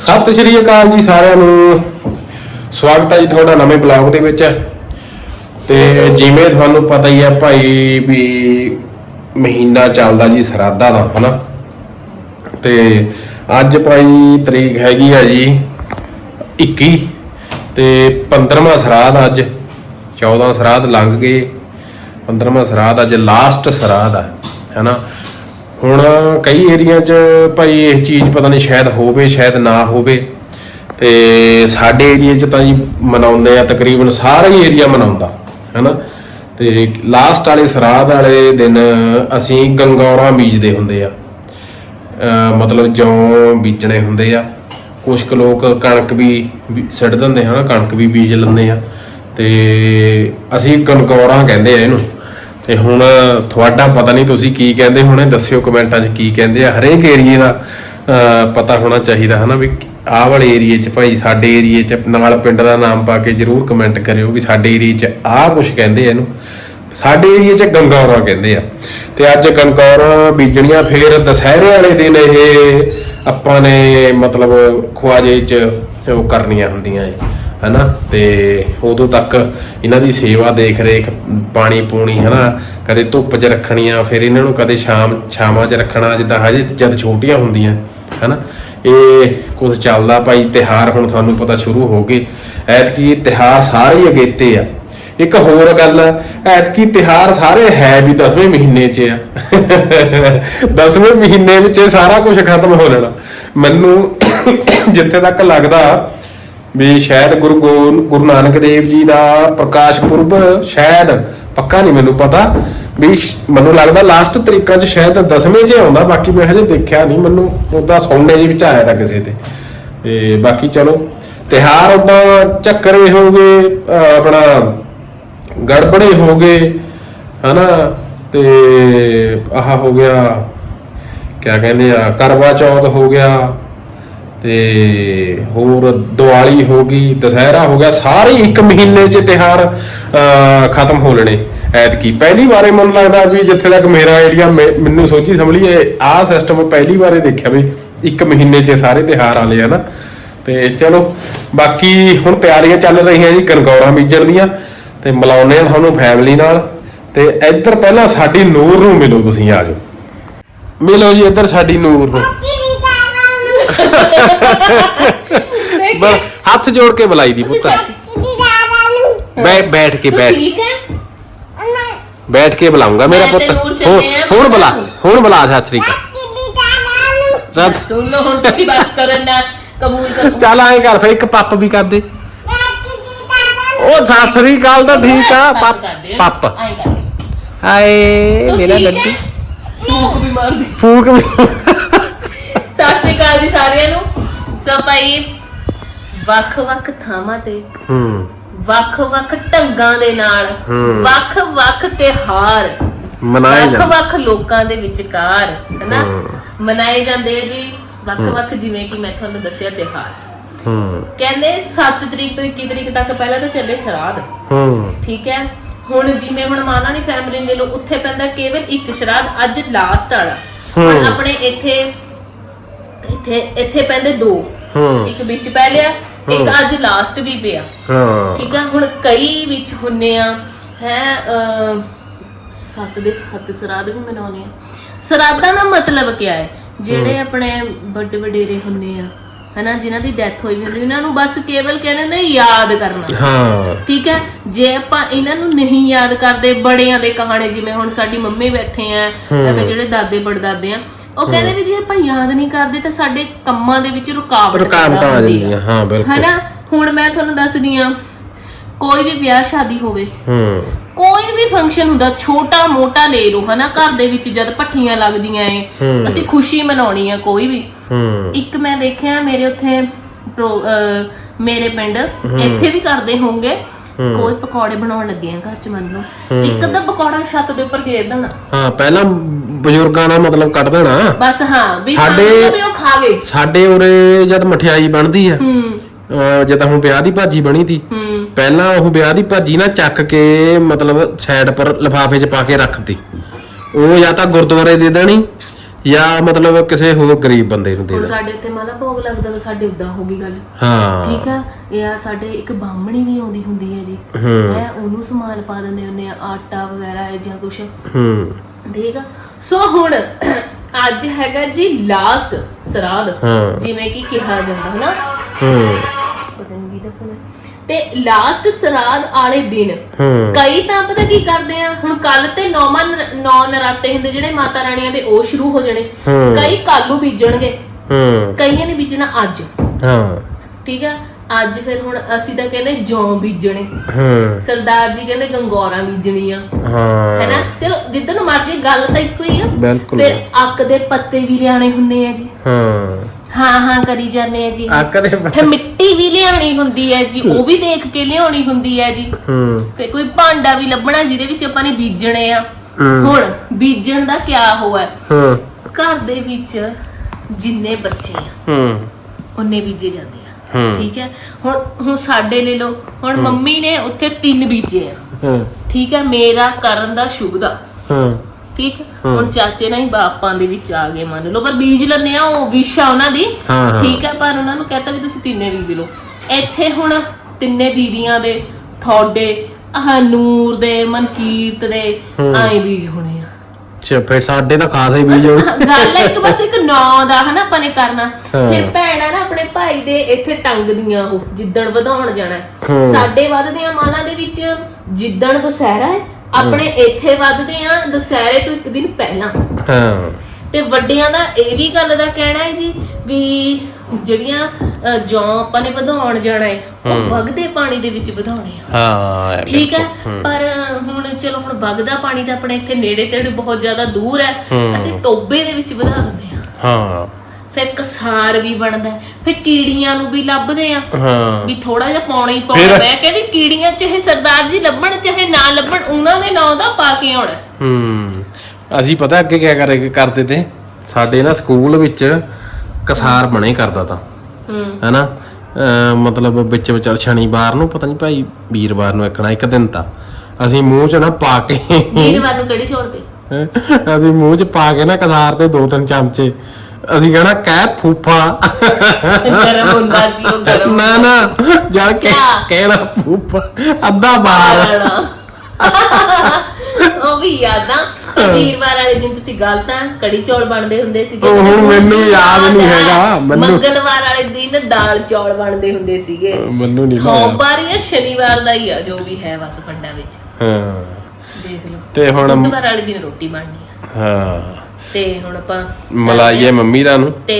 ਸਤਿ ਸ਼੍ਰੀ ਅਕਾਲ ਜੀ ਸਾਰਿਆਂ ਨੂੰ। ਸਵਾਗਤ ਹੈ ਜੀ ਤੁਹਾਡਾ ਨਵੇਂ ਬਲੌਗ ਦੇ ਵਿੱਚ। ਤੇ ਜਿਵੇਂ ਤੁਹਾਨੂੰ ਪਤਾ ਹੀ ਹੈ ਭਾਈ ਵੀ ਮਹੀਨਾ ਚੱਲਦਾ ਜੀ ਸਰਾਧਾ ਦਾ, ਹਨਾ? ਤੇ ਅੱਜ ਭਾਈ ਤਰੀਕ ਹੈਗੀ ਆ ਜੀ 21 ਤੇ 15ਵਾਂ ਸਰਾਧ ਅੱਜ। 14 ਸਰਾਧ ਲੰਘ ਗਏ। 15ਵਾਂ ਸਰਾਧ ਅੱਜ ਲਾਸਟ ਸਰਾਧ ਆ, ਹੈਨਾ? ਹੁਣ ਕਈ ਏਰੀਆ 'ਚ ਭਾਈ ਇਹ ਚੀਜ਼ ਪਤਾ ਨਹੀਂ ਸ਼ਾਇਦ ਹੋਵੇ, ਸ਼ਾਇਦ ਨਾ ਹੋਵੇ। ਤੇ ਸਾਡੇ ਏਰੀਆ 'ਚ ਤਾਂ ਜੀ ਮਨਾਉਂਦੇ ਆ ਤਕਰੀਬਨ ਸਾਰਾ ਹੀ ਏਰੀਆ ਮਨਾਉਂਦਾ, ਹੈਨਾ? ਤੇ ਲਾਸਟ ਵਾਲੇ ਸਰਾਧ ਵਾਲੇ ਦਿਨ ਅਸੀਂ ਗੰਗੌਰਾਂ ਬੀਜਦੇ ਹੁੰਦੇ ਆ। ਮਤਲਬ ਜੌਂ ਬੀਜਣੇ ਹੁੰਦੇ ਆ। ਕੁਝ ਕੁ ਲੋਕ ਕਣਕ ਵੀ ਵੀ ਸਿੱਟ ਦਿੰਦੇ ਹਨ? ਕਣਕ ਵੀ ਬੀਜ ਲੈਂਦੇ ਆ। ਤੇ ਅਸੀਂ ਗੰਗੌਰਾਂ ਕਹਿੰਦੇ ਆ ਇਹਨੂੰ। ਤੇ ਹੁਣ ਤੁਹਾਡਾ ਪਤਾ ਨਹੀਂ ਤੁਸੀਂ ਕੀ ਕਹਿੰਦੇ ਹੋਣੇ, ਦੱਸਿਓ ਕਮੈਂਟਾਂ 'ਚ ਕੀ ਕਹਿੰਦੇ ਆ। ਹਰੇਕ ਏਰੀਏ ਦਾ ਪਤਾ ਹੋਣਾ ਚਾਹੀਦਾ ਹਨਾ ਵੀ ਆਹ ਵਾਲੇ ਏਰੀਏ 'ਚ ਭਾਈ, ਸਾਡੇ ਏਰੀਏ 'ਚ ਨਾਲ ਪਿੰਡ ਦਾ ਨਾਮ ਪਾ ਕੇ ਜਰੂਰ ਕਮੈਂਟ ਕਰਿਓ ਵੀ ਸਾਡੇ ਏਰੀਏ 'ਚ ਆਹ ਕੁਝ ਕਹਿੰਦੇ ਆ ਇਹਨੂੰ। ਸਾਡੇ ਏਰੀਏ 'ਚ ਗੰਗੌਰਾਂ ਕਹਿੰਦੇ ਆ। ਤੇ ਅੱਜ ਗੰਗੌਰਾਂ ਬੀਜਣੀਆਂ ਫੇਰ ਦੁਸਹਿਰੇ ਵਾਲੇ ਦਿਨ ਇਹ ਆਪਾਂ ਨੇ ਮਤਲਬ ਖਵਾਜੇ 'ਚ ਉਹ ਕਰਨੀਆਂ ਹੁੰਦੀਆਂ ਏ। ਹਨਾ? ਤੇ ਉਦੋਂ ਤੱਕ ਇਹਨਾਂ ਦੀ ਸੇਵਾ ਦੇਖ ਰੇਖ ਪਾਣੀ ਪੂਣੀ, ਹਨਾ? ਕਦੇ ਧੁੱਪ 'ਚ ਰੱਖਣੀਆਂ, ਫਿਰ ਇਹਨਾਂ ਨੂੰ ਕਦੇ ਸ਼ਾਮ, ਛਾਵਾਂ 'ਚ ਰੱਖਣਾ, ਜਿੱਦਾਂ ਹਜੇ ਜਦ ਛੋਟੀਆਂ ਹੁੰਦੀਆਂ, ਹਨਾ? ਇਹ ਕੁਝ ਚੱਲਦਾ ਭਾਈ ਤਿਹਾਰ ਹੁਣ ਤੁਹਾਨੂੰ ਪਤਾ ਸ਼ੁਰੂ ਹੋ ਗਏ। ਐਤਕੀ ਤਿਹਾਰ ਸਾਰੇ ਹੀ ਅਗੇਤੇ ਆ। ਇੱਕ ਹੋਰ ਗੱਲ ਐਤਕੀ ਤਿਹਾਰ ਸਾਰੇ ਹੈ ਵੀ 10ਵੇਂ ਮਹੀਨੇ 'ਚ ਆ। 10ਵੇਂ ਮਹੀਨੇ ਵਿੱਚ ਸਾਰਾ ਕੁਝ ਖਤਮ ਹੋ ਜਾਣਾ। ਮੈਨੂੰ ਜਿੱਥੇ ਤੱਕ ਲੱਗਦਾ ਵੀ ਸ਼ਾਇਦ ਗੁਰੂ ਗੋ- ਗੁਰੂ ਨਾਨਕ ਦੇਵ ਜੀ ਦਾ ਪ੍ਰਕਾਸ਼ ਪੁਰਬ ਸ਼ਾਇਦ, ਪੱਕਾ ਨਹੀਂ ਮੈਨੂੰ ਪਤਾ। ਵੀ ਮੈਨੂੰ ਲੱਗਦਾ ਲਾਸਟ ਤਰੀਕਾ 'ਚ ਸ਼ਾਇਦ 10ਵੇਂ 'ਚ ਆਉਂਦਾ, ਬਾਕੀ ਮੈਂ ਹਜੇ ਦੇਖਿਆ ਨਹੀਂ। ਮੈਨੂੰ ਉਹਦਾ ਸੌਂਡੇ ਜੀ ਵਿੱਚ ਆਇਆ ਤਾਂ ਕਿਸੇ ਤੇ। ਤੇ ਬਾਕੀ ਚਲੋ ਤਿਹਾਰ ਉਦਾਂ ਚੱਕਰੇ ਹੋ ਗਏ ਆਪਣਾ ਗੜਬੜੇ ਹੋ ਗਏ, ਹਨਾ? ਤੇ ਆਹ ਹੋ ਗਿਆ, ਕਿਆ ਕਹਿੰਦੇ ਆ, ਕਰਵਾ ਚੌਥ ਹੋ ਗਿਆ। ਤੇ ਹੋਰ ਦੀਵਾਲੀ ਹੋ ਗਈ, ਦੁਸਹਿਰਾ ਹੋ ਗਿਆ, ਸਾਰੇ ਇੱਕ ਮਹੀਨੇ 'ਚ ਤਿਹਾਰ ਖਤਮ ਹੋ ਲੈਣੇ ਐਤਕੀ। ਪਹਿਲੀ ਵਾਰੇ ਮੈਨੂੰ ਲੱਗਦਾ ਵੀ ਜਿੱਥੇ ਤੱਕ ਮੇਰਾ ਏਰੀਆ ਮੈਨੂੰ ਸੋਚੀ ਸਮਝੀ ਇਹ ਆਹ ਸਿਸਟਮ ਪਹਿਲੀ ਵਾਰੇ ਦੇਖਿਆ ਵੀ ਇੱਕ ਮਹੀਨੇ 'ਚ ਸਾਰੇ ਤਿਹਾਰ ਆਲੇ ਹਨਾ? ਤੇ ਚਲੋ, ਬਾਕੀ ਹੁਣ ਤਿਆਰੀਆਂ ਚੱਲ ਰਹੀਆਂ ਜੀ ਕਨਕੌਰਾਂ ਬੀਜਣ ਦੀਆਂ, ਤੇ ਮਿਲਾਉਂਦੇ ਆ ਤੁਹਾਨੂੰ ਫੈਮਿਲੀ ਨਾਲ। ਤੇ ਇੱਧਰ ਪਹਿਲਾਂ ਸਾਡੀ ਨੂਰ ਨੂੰ ਮਿਲੋ, ਤੁਸੀਂ ਆ ਜਾਓ। ਮਿਲੋ ਜੀ, ਇੱਧਰ ਸਾਡੀ ਨੂਰ ਨੂੰ। ਬ- ਹੱਥ ਜੋੜ ਕੇ ਬੁਲਾਈ ਦੀ ਪੁੱਤ ਬੈ ਬੈਠ ਕੇ ਤੂੰ ਬੈਠ ਠੀਕ ਹੈ ਬੈਠ ਕੇ ਬੁਲਾਉਂਗਾ ਮੇਰਾ ਮੈਂ ਪੁੱਤ ਤੇ ਨੂਰ ਹੁਣ ਚੱਲੇ ਆ, ਹੁਣ ਮੈਂ ਬੁਲਾ ਬੁਲਾਊਂ। ਹੁਣ ਬੁਲਾ ਸਤਿ ਸ੍ਰੀ ਅਕਾਲ ਚੱਲ ਸੁਣ ਲਓ ਹੁਣ ਤੁਸੀਂ ਬਸ ਕਰਨ ਨਾ ਕਬੂਲ ਕਰੋ ਚੱਲ ਆਏ ਕਰ ਫੇ ਇੱਕ ਪੱਪ ਵੀ ਕਰ ਦੇ ਉਹ ਸਤਿ ਸ੍ਰੀ ਅਕਾਲ ਤਾਂ ਠੀਕ ਆ ਪੱਪ ਕਰਦੇ ਆ। ਪੱਪ ਆਏਂ ਕਰਦੇ। ਹਾਏ ਤੂੰ ਮੇਰਾ ਠੀਕ ਲੱਡੂ ਹੈ? ਫੂਕ ਵੀ ਮਾਰਦੀ ਫੂਕ ਵੀ ਸਤਿ ਸ਼੍ਰੀ ਅਕਾਲ ਜੀ ਸਾਰਿਆਂ ਨੂੰ। ਸੋ ਭਾਈ ਵੱਖ-ਵੱਖ ਥਾਵਾਂ ਤੇ ਹੂੰ। ਵੱਖ-ਵੱਖ ਢੰਗਾਂ ਦੇ ਨਾਲ ਹੂੰ। ਵੱਖ-ਵੱਖ ਤਿਹਾਰ ਮਨਾਏ ਜਾ ਵੱਖ-ਵੱਖ ਲੋਕਾਂ ਦੇ ਵਿਚਕਾਰ ਹਨਾ। ਮਨਾਏ ਜਾਂਦੇ ਆ ਜੀ ਵੱਖ-ਵੱਖ ਜਿਵੇਂ ਕਿ ਮੈਂ ਤੁਹਾਨੂੰ ਦੱਸਿਆ ਤਿਹਾਰ ਹੂੰ। ਕਹਿੰਦੇ 7 ਤਰੀਕ ਤੋਂ 21 ਤਰੀਕ ਤੱਕ ਪਹਿਲਾਂ ਤਾਂ ਚੱਲੇ ਸ਼ਰਾਧ। ਹੂੰ। ਠੀਕ ਹੈ? ਹੁਣ ਜਿਵੇਂ ਹੁਣ ਮਾਨਾ ਦੀ ਫੈਮਿਲੀ ਲੈ ਲਓ ਉੱਥੇ ਪੈਂਦਾ ਕੇਵਲ ਇੱਕ ਸ਼ਰਾਧ ਅੱਜ ਲਾਸਟ ਵਾਲਾ। ਹੁਣ। ਆਪਣੇ ਇੱਥੇ ਇੱਥੇ ਇੱਥੇ ਪੈਂਦੇ ਦੋ। ਹੂੰ। ਇੱਕ ਵਿੱਚ ਪੈ ਲਿਆ ਇੱਕ ਅੱਜ ਲਾਸਟ ਵੀ ਪਿਆ। ਹਾਂ। ਠੀਕ ਹੈ ਹੁਣ ਕਈ ਵਿੱਚ ਹੁੰਨੇ ਆ ਹੈ ਸੱਤ ਦੇ ਸੱਤ ਸ਼ਰਾਧ ਵੀ ਮਨਾਉਣੇ ਆ। ਸ਼ਰਾਧਾਂ ਦਾ ਮਤਲਬ ਕੀ ਹੈ? ਜਿਹੜੇ ਆਪਣੇ ਵੱਡੇ ਵਡੇਰੇ ਹੁੰਨੇ ਆ ਹਨਾ ਜਿਨ੍ਹਾਂ ਦੀ ਡੈਥ ਹੋਈ ਹੁੰਦੀ ਉਹਨਾਂ ਨੂੰ ਬਸ ਕੇਵਲ ਕਹਿੰਦੇ ਨੇ ਯਾਦ ਕਰਨਾ। ਹਾਂ। ਠੀਕ ਹੈ ਜੇ ਆਪਾਂ ਇਹਨਾਂ ਨੂੰ ਨਹੀਂ ਯਾਦ ਕਰਦੇ ਬੜਿਆਂ ਦੇ ਕਹਾਣੇ ਜਿਵੇਂ ਹੁਣ ਸਾਡੀ ਮੰਮੀ ਬੈਠੇ ਆ ਐਵੇਂ ਜਿਹੜੇ ਦਾਦੇ ਪੜਦਾਦੇ ਆ ਉਹ ਕਹਿੰਦੇ ਵੀ ਜੇ ਆਪਾਂ ਯਾਦ ਨਹੀਂ ਕਰਦੇ ਤਾਂ ਸਾਡੇ ਕੰਮਾਂ ਦੇ ਵਿੱਚ ਰੁਕਾਵਟ ਰੁਕਾਵਟਾਂ ਆ ਜਾਂਦੀਆਂ ਹਾਂ ਬਿਲਕੁਲ। ਹਨਾ? ਹੁਣ ਮੈਂ ਤੁਹਾਨੂੰ ਦੱਸਦੀ ਆ ਕੋਈ ਵੀ ਵਿਆਹ ਸ਼ਾਦੀ ਹੋਵੇ ਹੂੰ। ਕੋਈ ਵੀ ਫੰਕਸ਼ਨ ਹੁੰਦਾ ਛੋਟਾ ਮੋਟਾ ਲੈ ਲਓ ਹਨਾ? ਘਰ ਦੇ ਵਿੱਚ ਜਦ ਪੱਠੀਆਂ ਲੱਗਦੀਆਂ ਏ ਹੂੰ। ਅਸੀਂ ਖੁਸ਼ੀ ਮਨਾਉਣੀ ਆ ਕੋਈ ਵੀ। ਹੂੰ। ਇੱਕ ਮੈਂ ਦੇਖਿਆ ਮੇਰੇ ਉੱਥੇ ਪ੍ਰੋ- ਅਹ ਮੇਰੇ ਪਿੰਡ ਇੱਥੇ ਵੀ ਕਰਦੇ ਹੋਣਗੇ। ਕੋਈ ਪਕੌੜੇ ਬਣਾਉਣ ਲੱਗੇ ਆ ਘਰ ਚ ਮੰਨ ਲਓ। ਇੱਕ ਅੱਧਾ ਪਕੌੜਾ ਛੱਤ ਦੇ ਉੱਪਰ ਗੇਰ ਦੇਣਾ। ਹਾਂ ਪਹਿਲਾਂ ਬਜ਼ੁਰਗਾਂ ਦਾ ਮਤਲਬ ਕੱਢ ਦੇਣਾ। ਬਸ ਹਾਂ ਵੀ ਸਾਡੇ- ਸਾਡੇ ਵੀ ਉਹ ਖਾਵੇ। ਸਾਡੇ ਉਰੇ ਜਦ ਮਠਿਆਈ ਬਣਦੀ ਆ ਹੂੰ। ਅਹ ਜਦ ਹੁਣ ਵਿਆਹ ਦੀ ਭਾਜੀ ਬਣੀ ਤੀ। ਹੂੰ। ਪਹਿਲਾਂ ਉਹ ਵਿਆਹ ਦੀ ਭਾਜੀ ਨਾ ਚੱਕ ਕੇ ਮਤਲਬ ਸਾਈਡ ਪਰ ਲਿਫਾਫੇ 'ਚ ਪਾ ਕੇ ਰੱਖਤੀ। ਉਹ ਜਾਂ ਤਾਂ ਗੁਰਦੁਆਰੇ ਦੇ ਦੇਣੀ ਜਾਂ ਮਤਲਬ ਕਿਸੇ ਹੋਰ ਗਰੀਬ ਬੰਦੇ ਨੂੰ ਦੇ ਹੁਣ ਦੇ ਸਾਡੇ ਇੱਥੇ ਮਾਲਾ ਭੋਗ ਲੱਗਦਾ ਤਾਂ ਸਾਡੇ ਉਦਾਂ ਹੋ ਗਈ ਗੱਲ। ਹਾਂ। ਠੀਕ ਆ? ਇਹ ਆ ਸਾਡੇ ਇੱਕ ਬਾਹਮਣੀ ਵੀ ਆਉਂਦੀ ਹੁੰਦੀ ਹੈ ਜੀ। ਹੂੰ। ਉਹਨੂੰ ਸਮਾਨ ਪਾ ਦਿੰਦੇ ਹੁੰਦੇ ਆ ਆਟਾ ਵਗੈਰਾ ਇਹ ਜਾਂ ਕੁਛ। ਹੂੰ। ਠੀਕ ਆ? ਸੋ ਹੁਣ ਅੱਜ ਹੈਗਾ ਜੀ ਲਾਸਟ ਸਰਾਧ ਹਾਂ। ਜਿਵੇਂ ਕਿ ਕਿਹਾ ਜਾਂਦਾ ਹੂੰ। ਪਤਾ ਨਹੀਂ ਕਿਹਦਾ phone ਹੈ। ਤੇ ਲਾਸਟ ਸਰਾਧ ਵਾਲੇ ਦਿਨ ਹੂੰ। ਕਈ ਤਾਂ ਪਤਾ ਕੀ ਕਰਦੇ ਆ ਹੁਣ ਕੱਲ ਤੇ ਨੌਵਾਂ ਨਰ- ਨੌ ਨਰਾਤੇ ਹੁੰਦੇ ਜਿਹੜੇ ਮਾਤਾ ਰਾਣੀਆਂ ਦੇ ਉਹ ਸ਼ੁਰੂ ਹੋ ਜਾਣੇ। ਹੂੰ। ਕਈ ਕੱਲ ਨੂੰ ਬੀਜਣਗੇ। ਹੂੰ। ਕਈਆਂ ਨੇ ਬੀਜਣਾ ਅੱਜ। ਹਾਂ। ਠੀਕ ਆ? ਅੱਜ ਫਿਰ ਹੁਣ ਅਸੀਂ ਤਾਂ ਕਹਿੰਦੇ ਜੌਂ ਬੀਜਣੇ। ਹੂੰ। ਸਰਦਾਰ ਜੀ ਕਹਿੰਦੇ ਗੰਗੌਰਾਂ ਬੀਜਣੀਆਂ। ਹਾਂ। ਹੈਨਾ? ਚਲੋ ਜਿੱਦਨ ਮਰਜ਼ੀ ਗੱਲ ਤਾਂ ਇੱਕੋ ਹੀ ਆ। ਬਿਲਕੁਲ। ਫਿਰ ਅੱਕ ਦੇ ਪੱਤੇ ਵੀ ਲਿਆਣੇ ਹੁੰਦੇ ਆ ਜੀ। ਹਾਂ। ਹਾਂ ਹਾਂ ਕਰੀ ਜਾਂਦੇ ਆ ਜੀ। ਆ ਕਦੇ ਫਿਰ ਮਿੱਟੀ ਵੀ ਲਿਆਣੀ ਹੁੰਦੀ ਹੈ ਜੀ। ਉਹ ਵੀ ਦੇਖ ਕੇ ਲਿਆਉਣੀ ਹੁੰਦੀ ਹੈ ਜੀ। ਹੂੰ। ਫਿਰ ਕੋਈ ਭਾਂਡਾ ਵੀ ਲੱਭਣਾ ਜਿਹਦੇ ਵਿੱਚ ਆਪਾਂ ਨੇ ਬੀਜਣੇ ਆ। ਹੂੰ। ਹੁਣ ਬੀਜਣ ਦਾ ਕਿਆ ਹੋਇਆ? ਹੂੰ। ਘਰ ਦੇ ਵਿੱਚ ਜਿੰਨੇ ਬੱਚੇ ਆ ਹੂੰ। ਉਹਨੇ ਬੀਜੇ ਜਾਂਦੇ ਠੀਕ ਹੈ? ਹੁਣ ਹੁਣ ਸਾਡੇ ਲੈ ਲਓ ਹੁਣ ਮੰਮੀ ਨੇ ਉੱਥੇ ਤਿੰਨ ਬੀਜੇ ਆ। ਹੂੰ। ਠੀਕ ਹੈ? ਮੇਰਾ ਕਰਨ ਦਾ ਸ਼ੁਭ ਦਾ। ਹੂੰ। ਠੀਕ? ਹੁਣ ਚਾਚੇ ਨਾਲ ਹੀ ਬਾਪਾਂ ਦੇ ਵਿੱਚ ਆ ਗਏ ਮੰਨ ਲਓ। ਪਰ ਬੀਜ ਲੈਂਦੇ ਆ ਉਹ ਵਿਸ਼ਾ ਉਹਨਾਂ ਦੀ। ਠੀਕ ਹੈ? ਪਰ ਉਹਨਾਂ ਨੂੰ ਕਹਤਾ ਵੀ ਤੁਸੀਂ ਤਿੰਨੇ ਬੀਜ ਲਓ। ਇੱਥੇ ਹੁਣ ਤਿੰਨੇ ਦੀਦੀਆਂ ਦੇ ਥੋੜੇ ਆਹ ਨੂਰ ਦੇ ਮਨਕੀਰਤ ਦੇ ਆਏ ਬੀਜ ਹੋਣੇ ਅੱਛਾ ਫਿਰ ਸਾਡੇ ਤਾਂ ਖਾਸ ਹੀ ਹੋਣ ਗੱਲ ਹੈ ਇੱਕ ਬਸ ਇੱਕ ਨਾਂ ਦਾ ਹਨਾ ਆਪਾਂ ਨੇ ਕਰਨਾ ਹਾਂ। ਫਿਰ ਭੈਣਾਂ ਨਾ ਆਪਣੇ ਭਾਈ ਦੇ ਇੱਥੇ ਟੰਗਦੀਆਂ ਉਹ ਜਿੱਦਣ ਵਧਾਉਣ ਜਾਣਾ ਹੈ। ਹਾਂ। ਸਾਡੇ ਵੱਧਦੇ ਆ ਮਾਲਾਂ ਦੇ ਵਿੱਚ ਜਿੱਦਣ ਦੁਸਹਿਰਾ ਹੈ ਆਪਣੇ ਇੱਥੇ ਵੱਧਦੇ ਆ ਦੁਸਹਿਰੇ ਤੋਂ ਇੱਕ ਦਿਨ ਪਹਿਲਾਂ ਹਾਂ ਤੇ ਵੱਡਿਆਂ ਦਾ ਇਹ ਵੀ ਗੱਲ ਦਾ ਕਹਿਣਾ ਹੈ ਜੀ ਵੀ ਜਿਹੜੀਆਂ ਅ, ਜੌਂ ਆਪਾਂ ਨੇ ਵਧਾਉਣ ਜਾਣਾ ਹੈ ਉਹ ਵਗਦੇ ਪਾਣੀ ਦੇ ਵਿੱਚ ਵਧਾਉਣੇ ਆ। ਹਾਂ ਠੀਕ ਹੈ? ਪਰ ਹੁਣ ਚਲੋ ਹੁਣ ਵਗਦਾ ਪਾਣੀ ਤਾਂ ਆਪਣੇ ਇੱਥੇ ਨੇੜੇ ਤੇੜੇ ਬਹੁਤ ਜ਼ਿਆਦਾ ਦੂਰ ਹੈ। ਅਸੀਂ ਟੋਬੇ ਦੇ ਵਿੱਚ ਵਧਾ ਦਿੰਦੇ ਆ ਹਾਂ। ਫਿਰ ਕਸਾਰ ਵੀ ਬਣਦਾ ਹੈ, ਫਿਰ ਕੀੜੀਆਂ ਨੂੰ ਵੀ ਲੱਭਦੇ ਆ ਹਾਂ। ਵੀ ਥੋੜਾ ਜਿਹਾ ਪਾਉਣਾ ਹੀ ਪਾਉਣਾ। ਮੈਂ ਕਹਿੰਦੀ ਕੀੜੀਆਂ ਚਾਹੇ ਸਰਦਾਰ ਜੀ ਲੱਭਣ ਚਾਹੇ ਨਾ ਲੱਭਣ ਉਹਨਾਂ ਦੇ ਨਾਂ ਦਾ ਪਾ ਕੇ ਆਉਣਾ ਹੂੰ। ਅਸੀਂ ਪਤਾ ਅੱਗੇ ਕੀ ਕਰੇ ਕਰਦੇ ਤੇ? ਸਾਡੇ ਨਾ ਸਕੂਲ ਵਿੱਚ ਕਸਾਰ ਬਣੇ ਕਰਦਾ ਤਾਂ। ਹੂੰ। ਹੈਨਾ? ਮਤਲਬ ਵਿੱਚ ਵਿਚਾਰ ਸ਼ਨੀਵਾਰ ਨੂੰ ਪਤਾ ਨਹੀਂ ਭਾਈ ਵੀਰਵਾਰ ਨੂੰ ਇੱਕਣਾ ਇੱਕ ਦਿਨ ਤਾਂ। ਅਸੀਂ ਮੂੰਹ 'ਚ ਨਾ ਪਾ ਕੇ ਵੀਰਵਾਰ ਨੂੰ ਕਿਹੜੀ ਛੋੜਦੇ ਅਸੀਂ ਮੂੰਹ 'ਚ ਪਾ ਕੇ ਨਾ ਕਸਾਰ ਤੇ ਦੋ ਤਿੰਨ ਚਮਚੇ। ਅਸੀਂ ਕਹਣਾ ਕਹਿ ਫੂਫਾ। ਗਰਮ ਹੁੰਦਾ ਸੀ ਉਹ ਗਰਮ ਨਾ ਨਾ। ਯਾਰ। ਕਹਿਣਾ ਫੂਫਾ। ਅੱਧਾ। ਉਹ ਵੀ ਯਾਦਾਂ ਵੀਰਵਾਰ ਵਾਲੇ ਦਿਨ ਤੁਸੀਂ ਗੱਲ ਤਾਂ ਕੜੀ ਚੌਲ ਬਣਦੇ ਹੁੰਦੇ ਸੀਗੇ ਉਹ ਮੈਨੂੰ ਯਾਦ ਨਹੀਂ। ਹੈਗਾ, ਮੈਨੂੰ- ਮੰਗਲਵਾਰ ਵਾਲੇ ਦਿਨ ਦਾਲ ਚੌਲ ਬਣਦੇ ਹੁੰਦੇ ਸੀਗੇ ਮੈਨੂੰ ਨਹੀਂ ਪਤਾ। ਸੋਮਵਾਰ ਜਾਂ ਸ਼ਨੀਵਾਰ ਦਾ ਹੀ ਆ ਜੋ ਵੀ ਹੈ ਬਸ ਫੰਡਾ ਵਿੱਚ ਹਾਂ ਦੇਖ ਲਓ ਤੇ ਹੁਣ ਬੁੱਧਵਾਰ ਵਾਲੇ ਦਿਨ ਰੋਟੀ ਬਣਨੀ ਆ ਹਾਂ ਤੇ ਹੁਣ ਆਪਾਂ ਮਲਾਈਏ ਮੰਮੀ ਦਾ ਨੂੰ ਤੇ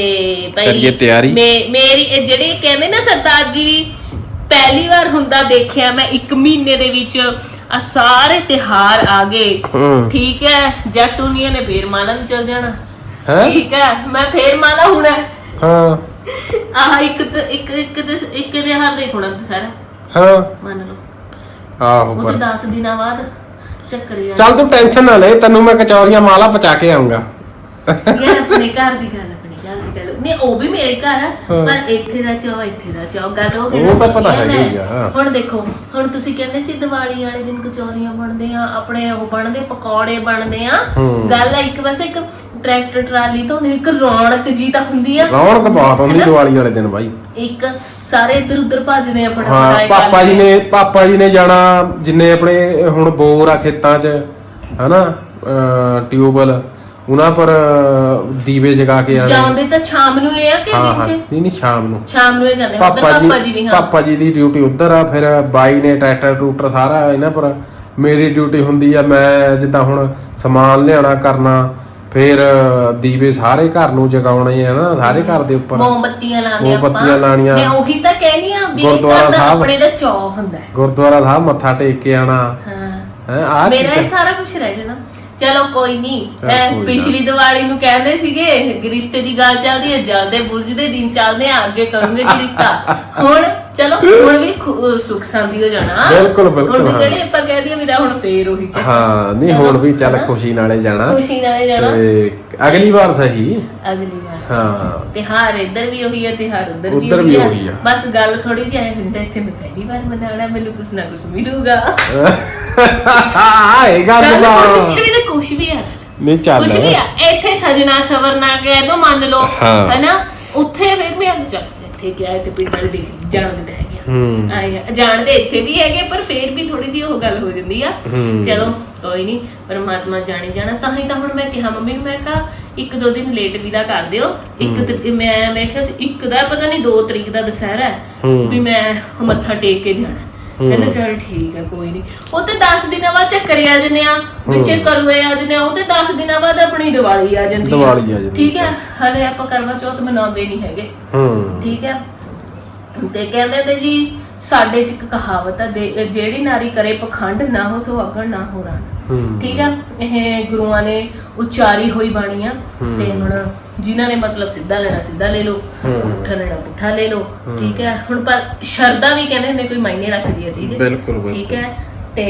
ਭਾਈ ਕਰੀਏ ਤਿਆਰੀ। ਮੇਰੀ ਇਹ ਜਿਹੜੇ ਕਹਿੰਦੇ ਨਾ ਸਰਦਾਰ ਜੀ ਵੀ ਪਹਿਲੀ ਵਾਰ ਹੁੰਦਾ ਦੇਖਿਆ ਮੈਂ 1 ਮਹੀਨੇ ਦੇ ਵਿੱਚ ਆ ਸਾਰੇ ਤਿਹਾਰ ਆ ਗਏ। ਹੂੰ। ਠੀਕ ਹੈ ਜੱਟੂਨੀਆਂ ਨੇ ਫੇਰ ਮਾਲਾ ਨੂੰ ਚਲ ਜਾਣਾ। ਹੈ? ਠੀਕ ਹੈ ਮੈਂ ਫੇਰ ਮਾਲਾ ਹੁਣਾ। ਹਾਂ। ਆਹ ਇੱਕ ਤੇ- ਇੱਕ ਇੱਕ ਦੇ ਇੱਕ ਦੇ ਹਾਰ ਦੇਖਣਾ ਸਾਰਾ। ਹਾਂ। ਮੰਨ ਲਓ। ਆਹੋ ਉਹ ਪਰ ਤਾਂ 10 ਦਿਨਾਂ ਬਾਅਦ ਚੱਕਰ ਯਾਰ ਚੱਲ ਤੂੰ ਟੈਨਸ਼ਨ ਨਾ ਲੈ ਤੈਨੂੰ ਮੈਂ ਕਚੌਰੀਆਂ ਮਾਲਾ ਪਚਾ ਕੇ ਆਉਂਗਾ ਯਾਰ ਆਪਣੇ ਘਰ ਦੀ ਗੱਲ ਦੀ ਗੱਲ। ਨਹੀਂ ਉਹ ਵੀ ਮੇਰੇ ਘਰ ਆ ਪਰ ਇੱਥੇ ਦਾ ਚਾਹ ਇੱਥੇ ਦਾ ਚਾਹ ਗੱਲ ਹੋ ਗਈ ਉਹ ਤਾਂ ਨਾ ਪਤਾ ਸਮਝਿਆ ਹੈਗਾ ਹੀ ਮੈਂ। ਆ। ਹੁਣ ਦੇਖੋ ਹੁਣ ਤੁਸੀਂ ਕਹਿੰਦੇ ਸੀ ਦੀਵਾਲੀ ਵਾਲੇ ਦਿਨ ਕਚੌਰੀਆਂ ਬਣਦੇ ਆ ਆਪਣੇ ਉਹ ਬਣਦੇ ਪਕੌੜੇ ਬਣਦੇ ਆ। ਗੱਲ ਆ ਇੱਕ ਵੈਸੇ ਇੱਕ ਟਰੈਕਟਰ ਟਰਾਲੀ ਤੋਂ ਇੱਕ ਰੌਣਕ ਜੀ ਤਾਂ ਹੁੰਦੀ ਆ। ਰੌਣਕ ਬਹੁਤ ਹੁੰਦੀ ਦੀਵਾਲੀ ਵਾਲੇ ਦਿਨ ਬਾਈ। ਇੱਕ ਸਾਰੇ ਇੱਧਰ ਉੱਧਰ ਭੱਜਦੇ ਆ ਹਾਂ ਫਟਾਫਟ ਪਾਪਾ ਜੀ ਨੇ ਪਾਪਾ ਜੀ ਨੇ ਜਾਣਾ ਜਿੰਨੇ ਆਪਣੇ ਹੁਣ ਬੋਰ ਆ ਖੇਤਾਂ 'ਚ ਹਨਾ ਟਿਊਬਲ ਉਹਨਾਂ ਪਰ ਦੀਵੇ ਜਗਾ ਕੇ ਜਾਂਦੇ ਤਾਂ ਸ਼ਾਮ ਨੂੰ ਇਹ ਆ ਕਿ ਹਾਂ ਦਿਨ ਹਾਂ। ਚ ਨਹੀਂ ਨਹੀਂ ਸ਼ਾਮ ਨੂੰ। ਸ਼ਾਮ ਨੂੰ ਇਹ ਜਾਂਦੇ ਉੱਧਰ ਪਾਪਾ ਜੀ ਵੀ ਹਾਂ। ਪਾਪਾ ਜੀ ਦੀ ਡਿਊਟੀ ਉੱਧਰ ਆ ਫਿਰ ਬਾਈ ਨੇ ਟਰੈਕਟਰ ਟਰੂਟਰ ਸਾਰਾ ਇਹਨਾਂ ਪਰ। ਮੇਰੀ ਡਿਊਟੀ ਹੁੰਦੀ ਆ ਮੈਂ ਜਿੱਦਾਂ ਹੁਣ ਸਮਾਨ ਲਿਆਉਣਾ ਕਰਨਾ ਫਿਰ ਦੀਵੇ ਸਾਰੇ ਘਰ ਨੂੰ ਜਗਾਉਣੇ ਆ ਨਾ ਸਾਰੇ ਘਰ ਦੇ ਉੱਪਰ। ਮੋਮਬੱਤੀਆਂ ਲਾਉਂਦੇ ਮੋਮਬੱਤੀਆਂ। ਮੈਂ ਉਹੀ ਤਾਂ ਕਹਿਨੀ ਆ ਵੀ ਗੁਰਦੁਆਰਾ ਸਾਹਿਬ। ਆਪਣੇ ਦਾ ਚੌ ਹੁੰਦਾ। ਗੁਰਦੁਆਰਾ ਸਾਹਿਬ ਮੱਥਾ ਟੇਕ ਕੇ ਆਣਾ। ਹਾਂ। ਹੈ ਆ ਮੇਰਾ ਸਾਰਾ ਕੁਝ ਰਹਿ ਜਾਣਾ। ਚਲੋ ਕੋਈ ਨਹੀਂ ਚੱਲ ਮੈਂ ਕੋਈ ਨਾ। ਪਿਛਲੀ ਦੀਵਾਲੀ ਨੂੰ ਕਹਿੰਦੇ ਸੀਗੇ ਰਿਸ਼ਤੇ ਦੀ ਗੱਲ ਚੱਲਦੀ ਹੈ ਜਲਦੇ ਬੁਰਜ ਦੇ ਦਿਨ ਚੱਲਦੇ ਆ ਅੱਗੇ ਕਰੂੰਗੇ ਜੀ ਰਿਸ਼ਤਾ ਹੁਣ ਚਲੋ ਹੁਣ ਵੀ ਖੁ- ਸੁੱਖ ਸੰਦੀ ਹੋ ਜਾਣਾ। ਬਿਲਕੁਲ, ਬਿਲਕੁਲ, ਹੁਣ ਵੀ ਹਾਂ। ਕਿਹੜੇ ਆਪਾਂ ਕਹਿ ਦਈਏ ਮੇਰਾ ਹੁਣ ਫੇਰ ਉਹੀ ਚੱਲ ਹਾਂ ਨਹੀਂ ਹੁਣ ਵੀ ਚੱਲ ਖੁਸ਼ੀ ਨਾਲੇ ਜਾਣਾ। ਖੁਸ਼ੀ ਨਾਲ ਜਾਣਾ। ਤੇ ਅਗਲੀ ਵਾਰ ਸਹੀ। ਅਗਲੀ ਵਾਰ ਹਾਂ। ਤਿਹਾਰ ਇੱਧਰ ਵੀ ਉਹੀ ਹੈ ਤਿਹਾਰ ਉੱਧਰ ਵੀ ਉੱਧਰ ਵੀ ਉਹੀ ਆ। ਬਸ ਗੱਲ ਥੋੜੀ ਜਿਹੀ ਐ ਹੁੰਦਾ ਇੱਥੇ ਮੈਂ ਪਹਿਲੀ ਵਾਰ ਮਨਾਉਣਾ ਮੈਨੂੰ ਕੁਛ ਨਾ ਕੁਛ ਮਿਲੂਗਾ। ਇਹ ਗੱਲ ਗੱਲ ਦਾ ਕੁਛ ਇਹਦੇ ਵਿੱਚ ਕੁਛ ਵੀ ਹੈ ਨਹੀਂ ਚੱਲ। ਕੁਛ ਨਹੀਂ ਆ। ਇੱਥੇ ਸਜਣਾ ਸਵਰਨਾ ਕਹਿ ਦੋ ਮੰਨ ਲਓ। ਹਾਂ। ਹੈਨਾ? ਉੱਥੇ ਫਿਰ ਵੀ ਅੱਜ ਚੱਲ ਇੱਥੇ ਗਿਆ ਤੇ ਪਿੰਡ ਵਾਲੇ ਦੇਖ ਜਾਣਦੇ ਹੈਗੇ ਆ। ਹੂੰ। ਆਏ ਆ। ਜਾਣਦੇ ਇੱਥੇ ਵੀ ਹੈਗੇ ਪਰ ਫੇਰ ਵੀ ਥੋੜੀ ਜਿਹੀ ਉਹ ਗੱਲ ਹੋ ਜਾਂਦੀ ਆ। ਹੂੰ। ਚਲੋ ਕੋਈ ਨਹੀਂ ਪਰਮਾਤਮਾ ਜਾਣੇ ਜਾਣਾ। ਤਾਂ ਹੀ ਤਾਂ ਹੁਣ ਮੈਂ ਕਿਹਾ ਮੰਮੀ ਨੂੰ ਮੈਂ ਕਿਹਾ ਇੱਕ ਦੋ ਦਿਨ ਲੇਟ ਵਿਦਾ ਕਰ ਦਿਓ। ਇੱਕ ਤਰੀ- ਮੈਂ ਮੇਰੇ ਖਿਆਲ ਚ ਇੱਕ ਦਾ ਪਤਾ ਨਹੀਂ 2 ਤਰੀਕ ਦਾ ਦੁਸਹਿਰਾ ਹੈ ਹੂੰ। ਵੀ ਮੈਂ ਮੱਥਾ ਟੇਕ ਕੇ ਜਾਣਾ। ਕਹਿੰਦੇ ਚਲ ਠੀਕ ਹੈ ਕੋਈ ਨਹੀਂ ਉਹ ਤੇ 10 ਦਿਨਾਂ ਬਾਅਦ ਚੱਕਰ ਆ ਜੰਨੇ ਆ। ਵਿੱਚੇ ਕਰਵੇ ਆ ਜੰਨੇ ਉਹ ਤੇ 10 ਦਿਨਾਂ ਬਾਅਦ ਆਪਣੀ ਦੀਵਾਲੀ ਆ ਜਾਂਦੀ ਦੀਵਾਲੀ ਆ ਜਾਂਦੀ ਠੀਕ ਹੈ ਹਲੇ ਆਪਾਂ ਕਰਵਾ ਚੌਥ ਮਨਾਉਂਦੇ ਨਹੀਂ ਹੈਗੇ। ਹੂੰ। ਠੀਕ ਹੈ ਤੇ ਕਹਿੰਦੇ ਤੇ ਜੀ ਸਾਡੇ ਚ ਇੱਕ ਕਹਾਵਤ ਹੈ ਜਿਹੜੀ ਨਾਰੀ ਕਰੇ ਪਖੰਡ ਨਾ ਹੋ ਸੁਹਾਗਣ ਨਾ ਹੋ ਰਾਣ। ਠੀਕ ਹੈ ਇਹ ਗੁਰੂਆਂ ਨੇ ਉਚਾਰੀ ਹੋਈ ਬਾਣੀ ਆ ਤੇ ਹੁਣ ਜਿਨ੍ਹਾਂ ਨੇ ਮਤਲਬ ਸਿੱਧਾ ਲੈਣਾ ਸਿੱਧਾ ਲੈ ਲਓ ਪੁੱਠਾ ਲੈਣਾ ਪੁੱਠਾ ਲੈ ਲਓ ਠੀਕ ਹੈ ਹੁਣ ਪਰ ਸ਼ਰਦਾ ਵੀ ਕਹਿੰਦੇ ਹੁੰਦੇ ਕੋਈ ਮਾਇਨੇ ਰੱਖਦੀ ਹੈ ਚੀਜ਼। ਬਿਲਕੁਲ ਬਿਲਕੁਲ। ਠੀਕ ਹੈ ਤੇ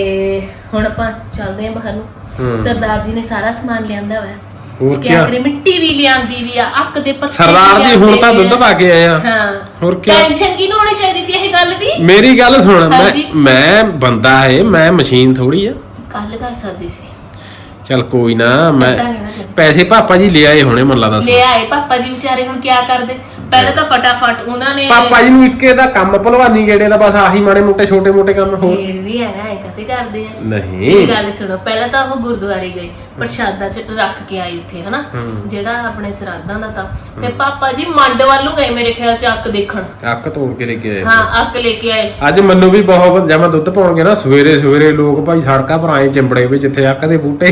ਹੁਣ ਆਪਾਂ ਚੱਲਦੇ ਹਾਂ ਬਾਹਰ ਨੂੰ। ਸਰਦਾਰ ਜੀ ਨੇ ਸਾਰਾ ਸਮਾਨ ਲਿਆਂਦਾ ਹੋਇਆ ਹੋਰ ਕੀ ਕਿਆ? ਕਰੇ ਮਿੱਟੀ ਵੀ ਲਿਆਂਦੀ ਵੀ ਆ ਅੱਕ ਦੇ ਪੱਤੇ ਸਰਦਾਰ ਜੀ ਹੁਣ ਤਾਂ ਦੁੱਧ। ਪਾ ਕੇ ਆਏ ਆ। ਹਾਂ। ਹੋਰ ਕੀ ਟੈਨਸ਼ਨ ਕਿਹਨੂੰ ਹੋਣੀ ਚਾਹੀਦੀ ਸੀ ਇਹ ਗੱਲ ਦੀ? ਮੇਰੀ ਗੱਲ ਸੁਣ ਮੈਂ ਹਾਂਜੀ। ਮੈਂ ਬੰਦਾ ਹੈ ਮੈਂ ਮਸ਼ੀਨ ਥੋੜੀ ਆ। ਕੱਲ ਕਰ ਸਕਦੀ ਸੀ। ਚੱਲ ਕੋਈ ਨਾ ਮੈਂ ਏਦਾਂ ਪੈਸੇ ਪਾਪਾ ਜੀ ਲੈ ਆਏ ਹੋਣੇ ਮਨ ਲੱਗਦਾ ਲੈ ਆਏ ਪਾਪਾ ਜੀ ਵਿਚਾਰੇ ਹੁਣ ਕੀ ਕਰਦੇ? ਪਹਿਲਾਂ ਤਾਂ ਫਟਾਫਟ ਉਹਨਾਂ ਨੇ ਪਾਪਾ ਜੀ ਨੂੰ ਇੱਕੇ ਦਾ ਕੰਮ ਭਲਵਾਨੀ ਗੇੜੇ ਦਾ ਬਸ ਆਹੀ ਮਾੜੇ ਮੋਟੇ ਛੋਟੇ ਮੋਟੇ ਕੰਮ ਹੋ ਫੇਰ ਵੀ ਨਾ ਇਹ ਕਦੇ ਕਰਦੇ ਆ। ਨਹੀਂ। ਇਹ ਗੱਲ ਸੁਣੋ ਪਹਿਲਾਂ ਤਾਂ ਉਹ ਗੁਰਦੁਆਰੇ ਗਏ ਪ੍ਰਸ਼ਾਦਾ ਚ ਰੱਖ ਕੇ ਆਏ ਉੱਥੇ ਹਨਾ? ਜਿਹੜਾ ਆਪਣੇ ਸਰਾਧਾਂ ਦਾ ਤਾਂ। ਤੇ ਪਾਪਾ ਜੀ ਮੰਡ ਵੱਲ ਗਏ ਮੇਰੇ ਖਿਆਲ ਚ ਅੱਕ ਦੇਖਣ। ਅੱਕ ਤੋੜ ਕੇ ਲੈ ਕੇ ਆਏ। ਹਾਂ ਅੱਕ ਲੈ ਕੇ ਆਏ। ਅੱਜ ਮੈਨੂੰ ਵੀ ਬਹੁਤ ਜਦ ਮੈਂ ਦੁੱਧ ਪਾਉਣਗੇ ਨਾ ਸਵੇਰੇ ਸਵੇਰੇ ਲੋਕ ਭਾਈ ਸੜਕਾਂ ਪਰ ਆਏ ਚਿੰਬੜੇ ਵੀ ਜਿੱਥੇ ਅੱਕ ਦੇ ਬੂਟੇ।